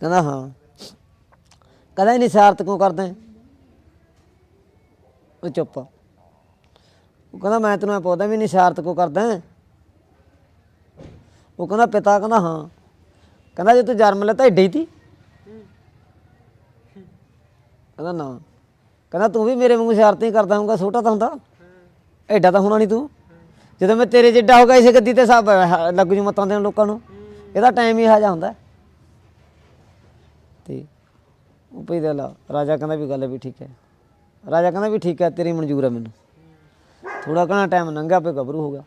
ਕਹਿੰਦਾ ਹਾਂ। ਕਦੇ ਨਹੀਂ ਨਿਸ਼ਾਰਤ ਕਿਉਂ ਕਰਦਾ ਉਹ ਚੁੱਪ। ਆ। ਉਹ ਕਹਿੰਦਾ ਮੈਂ ਤੈਨੂੰ ਇਹ ਪੁੱਛਦਾ ਵੀ ਨਹੀਂ ਨਿਸ਼ਾਰਤ ਕੋ ਕਰਦਾ ਉਹ ਕਹਿੰਦਾ ਪਿਤਾ ਕਹਿੰਦਾ ਹਾਂ। ਕਹਿੰਦਾ ਜੇ ਤੂੰ ਜਨਮ ਲੈਤਾ ਏਡੇ ਹੀ ਤੀ? ਕਹਿੰਦਾ ਨਾ। ਕਹਿੰਦਾ ਤੂੰ ਵੀ ਮੇਰੇ ਵਾਂਗੂ ਸ਼ਰਾਰਤਾਂ ਹੀ ਕਰਦਾ ਹੋਊਗਾ ਛੋਟਾ ਤਾਂ ਹੁੰਦਾ। ਐਡਾ ਤਾਂ ਹੋਣਾ ਨਹੀਂ ਤੂੰ। ਜਦੋਂ ਮੈਂ ਤੇਰੇ ਜਿੱਡਾ ਹੋ ਗਿਆ ਇਸੇ ਗੱਦੀ ਤੇ ਸਭ ਅਹ, ਲੱਗ ਜੂ ਮਤਾਂ ਦੇਣ ਲੋਕਾਂ ਨੂੰ। ਇਹਦਾ ਟਾਈਮ ਹੀ ਹਾਜਾ ਹੁੰਦਾ। ਹੈ। ਤੇ ਉਹ ਭਈ ਦੇ ਲਾ ਰਾਜਾ ਕਹਿੰਦਾ ਵੀ ਗੱਲ ਵੀ ਠੀਕ ਹੈ। ਰਾਜਾ ਕਹਿੰਦਾ ਵੀ ਠੀਕ ਹੈ ਤੇਰੀ ਮਨਜ਼ੂਰ ਹੈ ਮੈਨੂੰ। ਥੋੜਾ ਘਣਾ ਟਾਈਮ ਲੰਘਿਆ ਪੇ ਗੱਭਰੂ ਹੋ ਗਿਆ।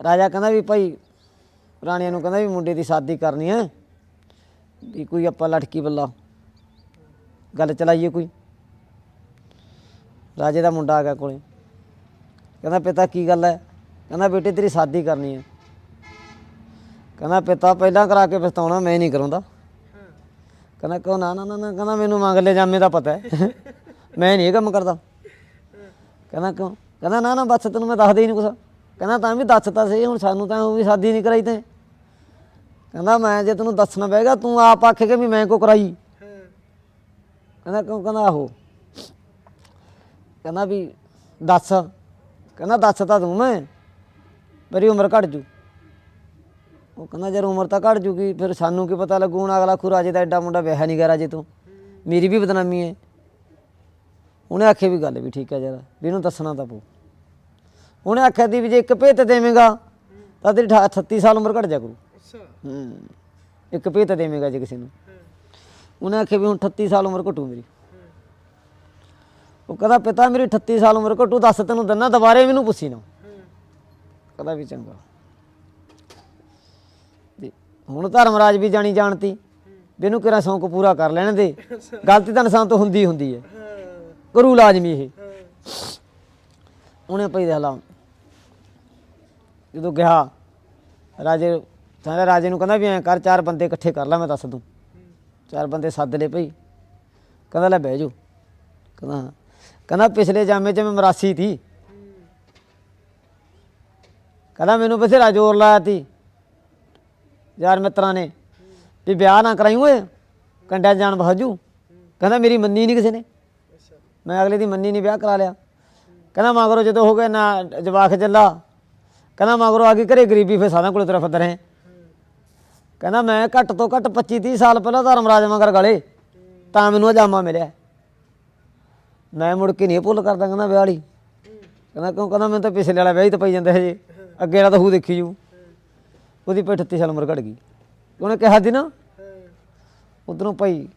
ਰਾਜਾ ਕਹਿੰਦਾ ਵੀ ਭਾਈ, ਰਾਣੀਆਂ ਨੂੰ ਕਹਿੰਦਾ ਵੀ ਮੁੰਡੇ ਦੀ ਸ਼ਾਦੀ ਕਰਨੀ ਹੈ, ਵੀ ਕੋਈ ਆਪਾਂ ਲਟਕੀ ਬੱਲਾ ਗੱਲ ਚਲਾਈਏ ਕੋਈ। ਰਾਜੇ ਦਾ ਮੁੰਡਾ ਆ ਗਿਆ ਕੋਲੇ। ਕਹਿੰਦਾ, ਪਿਤਾ ਕੀ ਗੱਲ ਹੈ? ਕਹਿੰਦਾ, ਬੇਟੇ ਤੇਰੀ ਸ਼ਾਦੀ ਕਰਨੀ ਹੈ। ਕਹਿੰਦਾ, ਪਿਤਾ ਪਹਿਲਾਂ ਕਰਾ ਕੇ ਪਛਤਾਉਣਾ, ਮੈਂ ਨਹੀਂ ਕਰਾਉਂਦਾ। ਕਹਿੰਦਾ, ਕਿਉਂ ਨਾ ਨਾ ਨਾ ਨਾ, ਕਹਿੰਦਾ, ਮੈਨੂੰ ਮੰਗ ਲੈ ਜਾਮੇ ਦਾ ਪਤਾ ਹੈ। ਮੈਂ ਨਹੀਂ ਇਹ ਕੰਮ ਕਰਦਾ। ਕਹਿੰਦਾ ਕਿਉਂ? ਕਹਿੰਦਾ ਨਾ ਨਾ, ਬਸ ਤੈਨੂੰ ਮੈਂ ਦੱਸਦਾ ਹੀ ਨਹੀਂ ਕੁਛ। ਕਹਿੰਦਾ ਤਾਂ ਵੀ ਦੱਸਤਾ ਸੀ ਹੁਣ ਸਾਨੂੰ ਤਾਂ ਉਹ ਵੀ ਸ਼ਾਦੀ ਨਹੀਂ ਕਰਾਈ ਤੇ। ਕਹਿੰਦਾ ਮੈਂ ਜੇ ਤੈਨੂੰ ਦੱਸਣਾ ਪਏਗਾ ਤੂੰ ਆਪ ਆਖੇਗਾ ਵੀ ਮੈਂ ਕੋ ਕਰਾਈ? ਕਹਿੰਦਾ ਕਿਉਂ? ਕਹਿੰਦਾ ਆਹੋ। ਕਹਿੰਦਾ ਵੀ ਦੱਸ। ਕਹਿੰਦਾ ਦੱਸ ਤਾਂ ਦੂੰ ਮੈਂ, ਮੇਰੀ ਉਮਰ ਘਟ ਜੂ। ਉਹ ਕਹਿੰਦਾ ਜਦ ਉਮਰ ਤਾਂ ਘਟ ਜੂਗੀ, ਫਿਰ ਸਾਨੂੰ ਕੀ ਪਤਾ ਲੱਗੂ, ਹੁਣ ਅਗਲਾ ਖੂ ਰਾਜੇ ਦਾ ਐਡਾ ਮੁੰਡਾ ਵਿਆਹ ਨਹੀਂ ਗਾ ਰਾਜੇ ਤੂੰ। ਮੇਰੀ ਵੀ ਬਦਨਾਮੀ ਹੈ ਉਹਨੇ ਆਖਿਆ ਵੀ ਗੱਲ ਵੀ ਠੀਕ ਹੈ ਜਰਾ ਵੀ ਇਹਨੂੰ ਦੱਸਣਾ ਤਾਂ ਪਊ। ਉਹਨੇ ਆਖਿਆ ਦੀ ਵੀ ਜੇ ਇੱਕ ਭੇਤ ਦੇਵੇਂਗਾ ਤਾਂ ਤੇਰੀ ਅਠਾ- 38 ਸਾਲ ਉਮਰ ਘਟ ਜਾ ਕਰੂ। ਅੱਛਾ। ਹੂੰ ਇੱਕ ਭੇਤ ਦੇਵੇਂਗਾ ਜੇ ਕਿਸੇ ਨੂੰ। ਉਹਨੇ ਆਖਿਆ ਵੀ ਹੁਣ 38 ਸਾਲ ਉਮਰ ਘਟੂ ਮੇਰੀ। ਉਹ ਕਹਿੰਦਾ ਪਿਤਾ ਮੇਰੀ 38 ਸਾਲ ਉਮਰ ਘਟੂ ਦੱਸ ਤੈਨੂੰ ਦੰਨਾ ਦੁਬਾਰੇ ਮੈਨੂੰ ਪੁੱਛੀ ਨਾ। ਕਹਿੰਦਾ ਵੀ ਚੰਗਾ। ਹੁਣ ਧਰਮਰਾਜ ਵੀ ਜਾਣੀ ਜਾਣਤੀ ਵੀ ਇਹਨੂੰ ਕਿਹੜਾ ਸ਼ੌਂਕ ਪੂਰਾ ਕਰ ਲੈਣ ਦੇ। ਗਲਤੀ ਤਾਂ ਇਨਸਾਨ ਤੋਂ ਹੁੰਦੀ ਹੁੰਦੀ ਹੈ। ਕਰੂ ਲਾਜ਼ਮੀ ਇਹ ਉਹਨੇ ਪਈ ਦੇਖ ਹਲਾ ਜਦੋਂ ਗਿਆ ਰਾਜੇ, ਸਾਰੇ ਰਾਜੇ ਨੂੰ ਕਹਿੰਦਾ ਵੀ ਐਂ ਕਰ, ਚਾਰ ਬੰਦੇ ਇਕੱਠੇ ਕਰ ਲਾ ਮੈਂ ਦੱਸ ਦੂੰ। ਚਾਰ ਬੰਦੇ ਸੱਦ ਲਏ ਭਈ। ਕਹਿੰਦਾ ਲੈ ਬਹਿ ਜਾਓ। ਕਹਿੰਦਾ ਕਹਿੰਦਾ ਪਿਛਲੇ ਜਾਮੇ 'ਚ ਮੈਂ ਮਰਾਸੀ ਸੀ ਕਹਿੰਦਾ ਮੈਨੂੰ ਬਥੇਰਾ ਜ਼ੋਰ ਲਾਇਆ ਤੀ। ਯਾਰ ਮਿੱਤਰਾਂ ਨੇ, ਵੀ ਵਿਆਹ ਨਾ ਕਰਾਈ ਓਏ, ਕੰਡਿਆ ਜਾਣ ਬਹਾਜੂ ਕਹਿੰਦਾ ਮੇਰੀ ਮੰਨੀ ਨਹੀਂ ਕਿਸੇ ਨੇ। ਮੈਂ ਅਗਲੇ ਦੀ ਮੰਨੀ ਨਹੀਂ ਵਿਆਹ ਕਰਾ ਲਿਆ। ਕਹਿੰਦਾ ਮਗਰੋਂ ਜਦੋਂ ਹੋ ਗਏ ਨਾ ਜਵਾਕ ਚੱਲਾ ਕਹਿੰਦਾ ਮਗਰੋਂ ਆ ਗਈ ਘਰੇ ਗਰੀਬੀ ਫਿਰ ਸਾਰਿਆਂ ਕੋਲੇ ਤੇਰਾ ਫੱਦਰ ਹੈ ਕਹਿੰਦਾ ਮੈਂ ਘੱਟ ਤੋਂ ਘੱਟ 25 30 ਸਾਲ ਪਹਿਲਾਂ ਧਰਮਰਾਜ ਮਗਰ ਗਲੇ ਤਾਂ ਮੈਨੂੰ ਇਹ ਜਾਮਾ ਮਿਲਿਆ। ਮੈਂ ਮੁੜ ਕੇ ਨਹੀਂ ਭੁੱਲ ਕਰਦਾ ਕਹਿੰਦਾ ਵਿਆਹ ਵਾਲੀ। ਕਹਿੰਦਾ ਕਿਉਂ? ਕਹਿੰਦਾ ਮੈਨੂੰ ਤਾਂ ਪਿਛਲੇ ਵਾਲਾ ਵਿਆਹ ਹੀ ਤਾਂ ਪਈ ਜਾਂਦਾ ਹਜੇ। ਅੱਗੇ ਵਾਲਾ ਤਾਂ ਹੂ ਦੇਖੀ ਜੂ। ਉਹਦੀ ਭਾਈ 38 ਸਾਲ ਉਮਰ ਘਟ ਗਈ। ਉਹਨੇ ਕਿਹਾ ਸੀ ਨਾ ਉਧਰੋਂ ਭਾਈ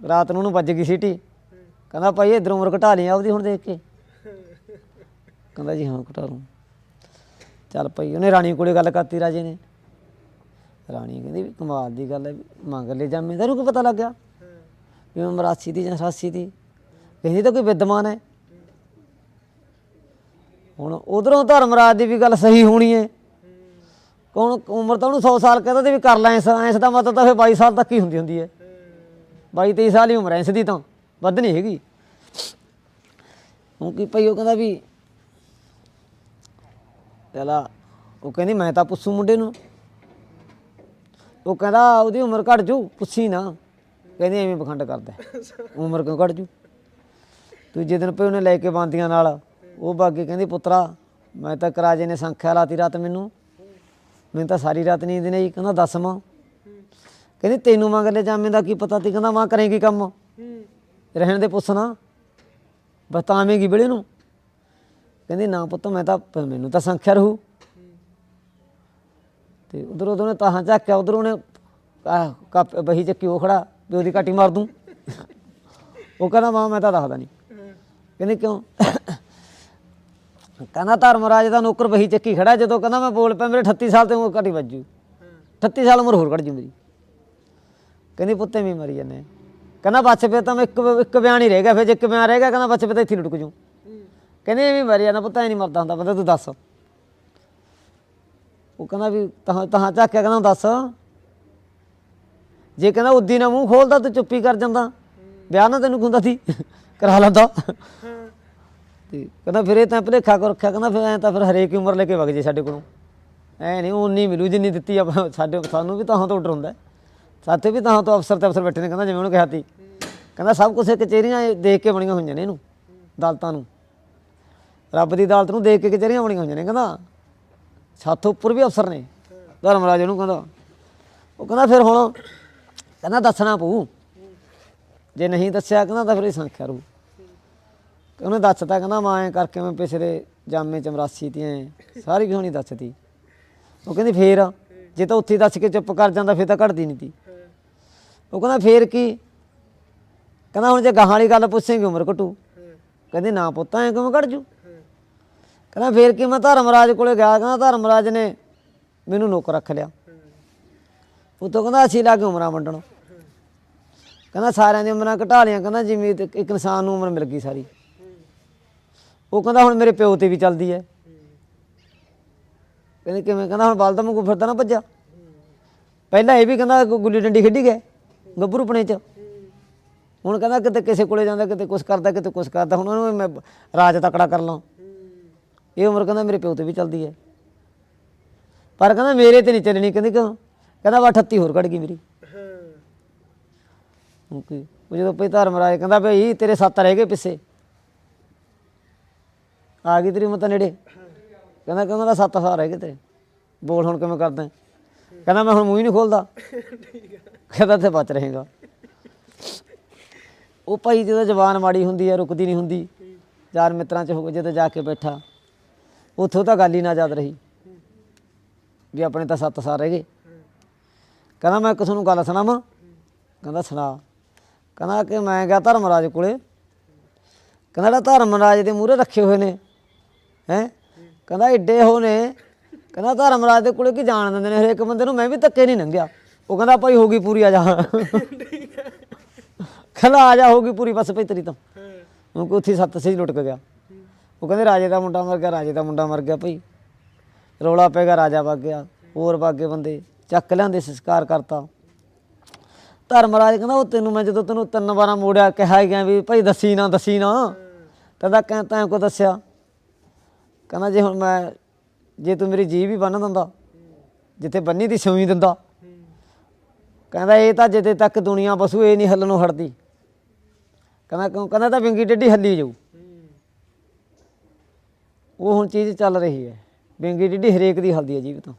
ਰਾਤ ਨੂੰ ਉਹਨੂੰ ਵੱਜ ਗਈ ਸੀਟੀ। ਕਹਿੰਦਾ ਭਾਈ ਇਧਰੋਂ ਉਮਰ ਘਟਾ ਲਈ ਆਪਦੀ ਹੁਣ ਦੇਖ ਕੇ। ਕਹਿੰਦਾ ਜੀ ਹਾਂ ਘਟਾ ਲੂੰ ਚੱਲ ਭਾਈ, ਉਹਨੇ ਰਾਣੀ ਕੋਲੇ ਗੱਲ ਕਰਤੀ ਰਾਜੇ ਨੇ। ਰਾਣੀ ਕਹਿੰਦੀ ਵੀ ਕਮਾਲ ਦੀ ਗੱਲ ਹੈ ਵੀ ਮੰਗ ਲੈ ਜਾਮੇ ਤੈਨੂੰ ਕੀ ਪਤਾ ਲੱਗਿਆ? ਵੀ ਮੈਂ ਮਰਾਸੀ ਦੀ ਜਾਂ ਸਾਸੀ ਦੀ। ਕਹਿੰਦੀ ਤਾਂ ਕੋਈ ਵਿਦਵਾਨ ਹੈ। ਹੁਣ ਉਧਰੋਂ ਧਰਮਰਾਜ ਦੀ ਵੀ ਗੱਲ ਸਹੀ ਹੋਣੀ ਹੈ। ਕੌਣ ਉਮਰ ਤਾਂ ਉਹਨੂੰ 100 ਸਾਲ ਕਹਿੰਦਾ ਤੇ ਵੀ ਕਰ ਲੈ ਐਸ ਐਸ ਦਾ ਮਤਲਬ ਤਾਂ ਫਿਰ 22 ਸਾਲ ਤੱਕ ਹੀ ਹੁੰਦੀ ਹੁੰਦੀ ਹੈ। 22 23 ਸਾਲ ਹੀ ਉਮਰ ਐ ਇਸ ਦੀ ਤਾਂ। ਵੱਧ ਨਹੀਂ ਹੈਗੀ। ਉਹ ਕੀ ਉਹ ਕਹਿੰਦਾ ਵੀ ਚਲਾ ਉਹ ਕਹਿੰਦੀ ਮੈਂ ਤਾਂ ਪੁੱਛੂ ਮੁੰਡੇ ਨੂੰ। ਉਹ ਕਹਿੰਦਾ ਉਹਦੀ ਉਮਰ ਘਟ ਜੂ, ਪੁੱਛੀ ਨਾ। ਕਹਿੰਦੀ ਐਵੇਂ ਪਖੰਡ ਕਰਦਾ ਉਮਰ ਕਿਉਂ ਘਟ ਜੂ? ਦੂਜੇ ਦਿਨ ਪਈ ਉਹਨੇ ਲੈ ਕੇ ਬਾਂਦੀਆਂ ਨਾਲ, ਉਹ ਬਾਗੇ ਕਹਿੰਦੀ, ਪੁੱਤਰਾ, ਮੈਂ ਤਾਂ ਕਰਾਜੇ ਨੇ ਸੰਖਿਆ ਲਾਤੀ ਰਾਤ ਮੈਨੂੰ। ਮੈਨੂੰ ਤਾਂ ਸਾਰੀ ਰਾਤ ਨੀਂਦ ਨਹੀਂ ਆਈ, ਕਹਿੰਦਾ ਦੱਸ ਮਾਂ। ਕਹਿੰਦੀ ਤੈਨੂੰ ਮੰਗ ਲੈ ਜਾਮੇ ਦਾ ਕੀ ਪਤਾ ਤੀ? ਕਹਿੰਦਾ ਮਾਂ ਕਰੇਗੀ ਕੰਮ। ਰਹਿਣ ਦੇ ਪੁੱਛਣਾ ਬਤਾਵੇਂਗੀ ਬੜੇ ਨੂੰ। ਕਹਿੰਦੀ, ਨਾ ਪੁੱਤ, ਮੈਂ ਤਾਂ ਮੈਨੂੰ ਤਾਂ ਸੰਖਿਆ ਰਹੂ। ਤੇ ਉਧਰ ਉਧਰ ਤਾਹਾਂ ਚੱਕਿਆ, ਉਧਰ ਉਹਨੇ ਕੱਪ, ਬਹੀ ਚੱਕੀ, ਉਹ ਖੜਾ, ਵੀ ਉਹਦੀ ਕਾਟੀ ਮਾਰ ਦੂੰ। ਉਹ ਕਹਿੰਦਾ, ਮਾਂ, ਮੈਂ ਤਾਂ ਦੱਸਦਾ ਨਹੀਂ। ਕਹਿੰਦੀ, ਕਿਉਂ? ਕਹਿੰਦਾ, ਧਰਮਰਾਜ ਦਾ ਨੌਕਰ ਬਹੀ ਚੱਕੀ ਖੜਾ, ਜਦੋਂ ਕਹਿੰਦਾ, ਮੈਂ ਬੋਲ ਪਿਆ, ਮੇਰੇ 38 ਸਾਲ ਤੇ ਉਹ ਕਾਟੀ ਵੱਜੂ। 38 ਸਾਲ ਉਮਰ ਹੋਰ ਕੱਢ ਜੂ ਮੇਰੀ। ਕਹਿੰਦੀ, ਪੁੱਤੇ ਵੀ ਮਰੀ ਜਾਂਦੇ ਕਹਿੰਦਾ ਬੱਚ ਪੇ ਤਾਂ ਮੈਂ ਇੱਕ ਇੱਕ ਬਿਆਨ ਹੀ ਰਹਿ ਗਿਆ, ਫਿਰ ਜੇ ਇੱਕ ਬਿਆਨ ਰਹਿ ਗਿਆ ਕਹਿੰਦਾ ਬੱਚ ਪੇ ਤਾਂ ਇੱਥੇ ਹੀ ਲੁੱਟ ਜੂ ਕਹਿੰਦੇ ਐਵੇਂ ਮਰੀ ਜਾਂਦਾ ਪੁੱਤਾਂ ਨਹੀਂ ਮਰਦਾ ਹੁੰਦਾ ਬੰਦਾ, ਤੂੰ ਦੱਸ। ਉਹ ਕਹਿੰਦਾ ਵੀ ਤਾਂ ਤਾਂ ਝਾਕਿਆ ਕਹਿੰਦਾ ਦੱਸ। ਜੇ ਕਹਿੰਦਾ ਉਦੀ ਨਾ ਮੂੰਹ ਖੋਲਦਾ, ਤੂੰ ਚੁੱਪੀ ਕਰ ਜਾਂਦਾ। ਵਿਆਹ ਨਾ ਤੈਨੂੰ ਹੁੰਦਾ ਸੀ, ਕਰਾ ਲੈਂਦਾ। ਤੇ ਕਹਿੰਦਾ ਫਿਰ ਇਹ ਤਾਂ ਭਲੇਖਾ ਕਰ ਰੱਖਿਆ, ਕਹਿੰਦਾ ਫਿਰ ਐ ਤਾਂ ਫਿਰ ਹਰੇਕ ਉਮਰ ਲੈ ਕੇ ਵਗ ਜੇ ਸਾਡੇ ਕੋਲੋਂ। ਐ ਨਹੀਂ ਉਨੀ ਮਿਲੂ ਜਿੰਨੀ ਦਿੱਤੀ ਆ ਸਾਡੇ ਸਾਨੂੰ ਵੀ ਤਾਂ ਤੋਂ ਡਰ ਹੁੰਦਾ। ਸਾਥੇ ਵੀ ਤਾਂ ਤੋਂ ਅਫਸਰ ਤੇ ਅਫਸਰ ਬੈਠੇ ਨੇ, ਕਹਿੰਦਾ ਜਿਵੇਂ ਉਹਨੂੰ ਕਿਹਾ ਤੀ ਕਹਿੰਦਾ ਸਭ ਕੁਝ ਕਚਹਿਰੀਆਂ ਇਹ ਦੇਖ ਕੇ ਬਣੀਆਂ ਹੋਈਆਂ ਨੇ ਇਹਨੂੰ, ਅਦਾਲਤਾਂ ਨੂੰ। ਰੱਬ ਦੀ ਅਦਾਲਤ ਨੂੰ ਦੇਖ ਕੇ ਕਚਹਿਰੀਆਂ ਬਣੀਆਂ ਹੋਈਆਂ ਨੇ, ਕਹਿੰਦਾ। ਸਾਥੋਂ ਉੱਪਰ ਵੀ ਅਫਸਰ ਨੇ, ਧਰਮਰਾਜ ਨੂੰ ਕਹਿੰਦਾ। ਉਹ ਕਹਿੰਦਾ ਫਿਰ ਹੁਣ, ਕਹਿੰਦਾ ਦੱਸਣਾ ਪਊ। ਜੇ ਨਹੀਂ ਦੱਸਿਆ, ਕਹਿੰਦਾ ਤਾਂ ਫਿਰ ਇਹ ਸੰਖਿਆ ਰੂ ਉਹਨੇ ਦੱਸਤਾ, ਕਹਿੰਦਾ ਮੈਂ ਐਂ ਕਰਕੇ ਮੈਂ ਪਿਛਲੇ ਜਾਮੇ ਚ ਮਰਾਸੀ ਤੀ ਐਂ, ਸਾਰੀ ਕਹਾਣੀ ਦੱਸਤੀ। ਉਹ ਕਹਿੰਦੀ ਫੇਰ, ਜੇ ਤਾਂ ਉੱਥੇ ਦੱਸ ਕੇ ਚੁੱਪ ਕਰ ਜਾਂਦਾ, ਫਿਰ ਤਾਂ ਘਟਦੀ ਨਹੀਂ ਤੀ। ਉਹ ਕਹਿੰਦਾ, ਫੇਰ ਕੀ? ਕਹਿੰਦਾ, ਹੁਣ ਜੇ ਗਾਹਾਂ ਵਾਲੀ ਗੱਲ ਪੁੱਛੇਂਗੇ, ਉਮਰ ਘਟੂ। ਕਹਿੰਦੀ, ਨਾ ਪੁੱਤ, ਐ ਕਿਵੇਂ ਘਟ ਜੂ? ਕਹਿੰਦਾ, ਫੇਰ ਕੀ? ਮੈਂ ਧਰਮਰਾਜ ਕੋਲੇ ਗਿਆ, ਕਹਿੰਦਾ, ਧਰਮਰਾਜ ਨੇ ਮੈਨੂੰ ਨੌਕਰ ਰੱਖ ਲਿਆ। ਉਤੋਂ ਕਹਿੰਦਾ, ਅਸੀਂ ਲਾ ਕੇ ਉਮਰਾਂ ਵੰਡਣ। ਕਹਿੰਦਾ, ਸਾਰਿਆਂ ਦੀ ਉਮਰਾਂ ਘਟਾ ਲਿਆ ਕਹਿੰਦਾ, ਜਿਵੇਂ ਇੱਕ ਇਨਸਾਨ ਨੂੰ ਉਮਰ ਮਿਲ ਗਈ ਸਾਰੀ। ਉਹ ਕਹਿੰਦਾ, ਹੁਣ ਮੇਰੇ ਪਿਓ ਤੇ ਵੀ ਚੱਲਦੀ ਹੈ ਕਹਿੰਦੇ, ਕਿਵੇਂ? ਕਹਿੰਦਾ, ਹੁਣ ਬਲਦ ਵਾਂਗੂ ਫਿਰਦਾ ਨਾ ਭੱਜਾ ਪਹਿਲਾਂ ਇਹ ਵੀ ਕਹਿੰਦਾ, ਗੁੱਲੀ ਡੰਡੀ ਖੇਡੀ ਗਏ। ਗੱਭਰੂਪਣੇ ਚ। ਹੁਣ ਕਹਿੰਦਾ ਕਿਤੇ ਕਿਸੇ ਕੋਲੇ ਜਾਂਦਾ, ਕਿਤੇ ਕੁਛ ਕਰਦਾ, ਕਿਤੇ ਕੁਛ ਕਰਦਾ। ਹੁਣ ਉਹਨੂੰ ਮੈਂ ਰਾਜ ਤਕੜਾ ਕਰ ਲਾਂ। ਇਹ ਉਮਰ ਕਹਿੰਦਾ ਮੇਰੇ ਪਿਓ ਤੇ ਵੀ ਚੱਲਦੀ ਹੈ। ਪਰ ਕਹਿੰਦਾ ਮੇਰੇ ਤੇ ਨਹੀਂ ਚੱਲਣੀ, ਕਹਿੰਦੀ ਕਿਉਂ? ਕਹਿੰਦਾ ਵਾ 38 ਹੋਰ ਕੱਢ ਗਈ ਮੇਰੀ। ਓਕੇ ਉਹ ਜਦੋਂ ਪਈ ਧਰਮਰਾਜ ਕਹਿੰਦਾ ਭਈ, ਤੇਰੇ ਸੱਤ ਰਹਿ ਗਏ ਪਿੱਛੇ। ਆ ਗਈ ਤੇਰੀ ਮਤ ਨੇੜੇ। ਕਹਿੰਦਾ ਕਹਿੰਦਾ ਦਾ ਸੱਤ ਸਾਰ ਗਏ ਤੇਰੇ। ਬੋਲ ਹੁਣ ਕਿਵੇਂ ਕਰਦਾ ਕਹਿੰਦਾ ਮੈਂ ਹੁਣ ਮੂੰਹ ਹੀ ਨਹੀਂ ਖੋਲਦਾ। ਕਹਿੰਦਾ ਤੇ ਬਚ ਰਹੇਗਾ। ਉਹ ਭਾਈ ਜਦੋਂ ਜਵਾਨ ਮਾੜੀ ਹੁੰਦੀ ਹੈ ਰੁਕਦੀ ਨਹੀਂ ਹੁੰਦੀ, ਯਾਰ ਮਿੱਤਰਾਂ ਚ ਹੋ ਕੇ ਜਦੋਂ ਜਾ ਕੇ ਬੈਠਾ। ਉੱਥੋਂ ਤਾਂ ਗੱਲ ਹੀ ਨਾ ਯਾਦ ਰਹੀ, ਵੀ ਆਪਣੇ ਤਾਂ ਸੱਤ ਸਾਰ ਗਏ। ਕਹਿੰਦਾ, ਮੈਂ ਕਿਸੇ ਨੂੰ ਗੱਲ ਸੁਣਾਵਾਂ? ਕਹਿੰਦਾ, ਸੁਣਾ। ਕਹਿੰਦਾ ਕਿ ਮੈਂ ਗਿਆ ਧਰਮਰਾਜ ਕੋਲੇ। ਕਹਿੰਦਾ, ਜਿਹੜਾ ਧਰਮਰਾਜ ਦੇ ਮੂਹਰੇ ਰੱਖੇ ਹੋਏ ਨੇ, ਹੈ? ਕਹਿੰਦਾ, ਏਡੇ ਹੋ ਨੇ। ਕਹਿੰਦਾ, ਧਰਮਰਾਜ ਦੇ ਕੋਲੇ ਕੀ ਜਾਣ ਦਿੰਦੇ ਨੇ? ਹਰੇਕ ਬੰਦੇ ਨੂੰ ਮੈਂ ਵੀ ਧੱਕੇ ਨਹੀਂ ਲੰਘਿਆ। ਉਹ ਕਹਿੰਦਾ, ਭਾਈ, ਹੋ ਗਈ ਪੂਰੀ, ਆ ਜਾ। ਕਹਿੰਦਾ, ਆ ਜਾ, ਹੋ ਗਈ ਪੂਰੀ, ਬਸ ਭਾਈ ਤੇਰੀ ਤਾਂ। ਉਹ ਕੋ ਉੱਥੇ ਸੱਤ ਸਹੀ ਲੁੱਟ ਕੇ ਗਿਆ। ਉਹ ਕਹਿੰਦੇ, ਰਾਜੇ ਦਾ ਮੁੰਡਾ ਮਰ ਗਿਆ, ਰਾਜੇ ਦਾ ਮੁੰਡਾ ਮਰ ਗਿਆ ਭਾਈ। ਰੌਲਾ ਪੈ ਗਿਆ, ਰਾਜਾ ਵਗ ਗਿਆ, ਹੋਰ ਵਗ ਗਏ ਬੰਦੇ, ਚੱਕ ਲਿਆਂਦੇ, ਸੰਸਕਾਰ ਕਰਤਾ। ਧਰਮਰਾਜ ਕਹਿੰਦਾ, ਉਹ ਤੈਨੂੰ ਮੈਂ ਜਦੋਂ ਤੈਨੂੰ ਤਿੰਨ ਵਾਰਾਂ ਮੋੜਿਆ, ਕਿਹਾ ਗਿਆ ਵੀ ਭਾਈ ਦੱਸੀ ਨਾ ਦੱਸੀ ਨਾ। ਕਹਿੰਦਾ, ਕਹਿ, ਤੈਂ ਕੋ ਦੱਸਿਆ? ਕਹਿੰਦਾ, ਜੇ ਹੁਣ ਮੈਂ, ਜੇ ਤੂੰ ਮੇਰੀ ਜੀ ਵੀ ਬੰਨ ਦਿੰਦਾ, ਜਿੱਥੇ ਬੰਨੀ ਦੀ ਸੂਈ ਦਿੰਦਾ ਕਹਿੰਦਾ, ਇਹ ਤਾਂ ਜਿੱਥੇ ਤੱਕ ਦੁਨੀਆ ਬਸੂ, ਇਹ ਨਹੀਂ ਹੱਲਣੋਂ ਹਟਦੀ। ਕਹਿੰਦਾ, ਕਿਉਂ? ਕਹਿੰਦਾ ਤਾਂ ਵਿੰਗੀ ਡੱਡੀ ਹੱਲੀ ਜਾਊ। ਉਹ ਹੁਣ ਚੀਜ਼ ਚੱਲ ਰਹੀ ਹੈ। ਵਿੰਗੀ ਡੱਡੀ ਹਰੇਕ ਦੀ ਹੱਲਦੀ ਹੈ ਜੀਭ ਤੋਂ।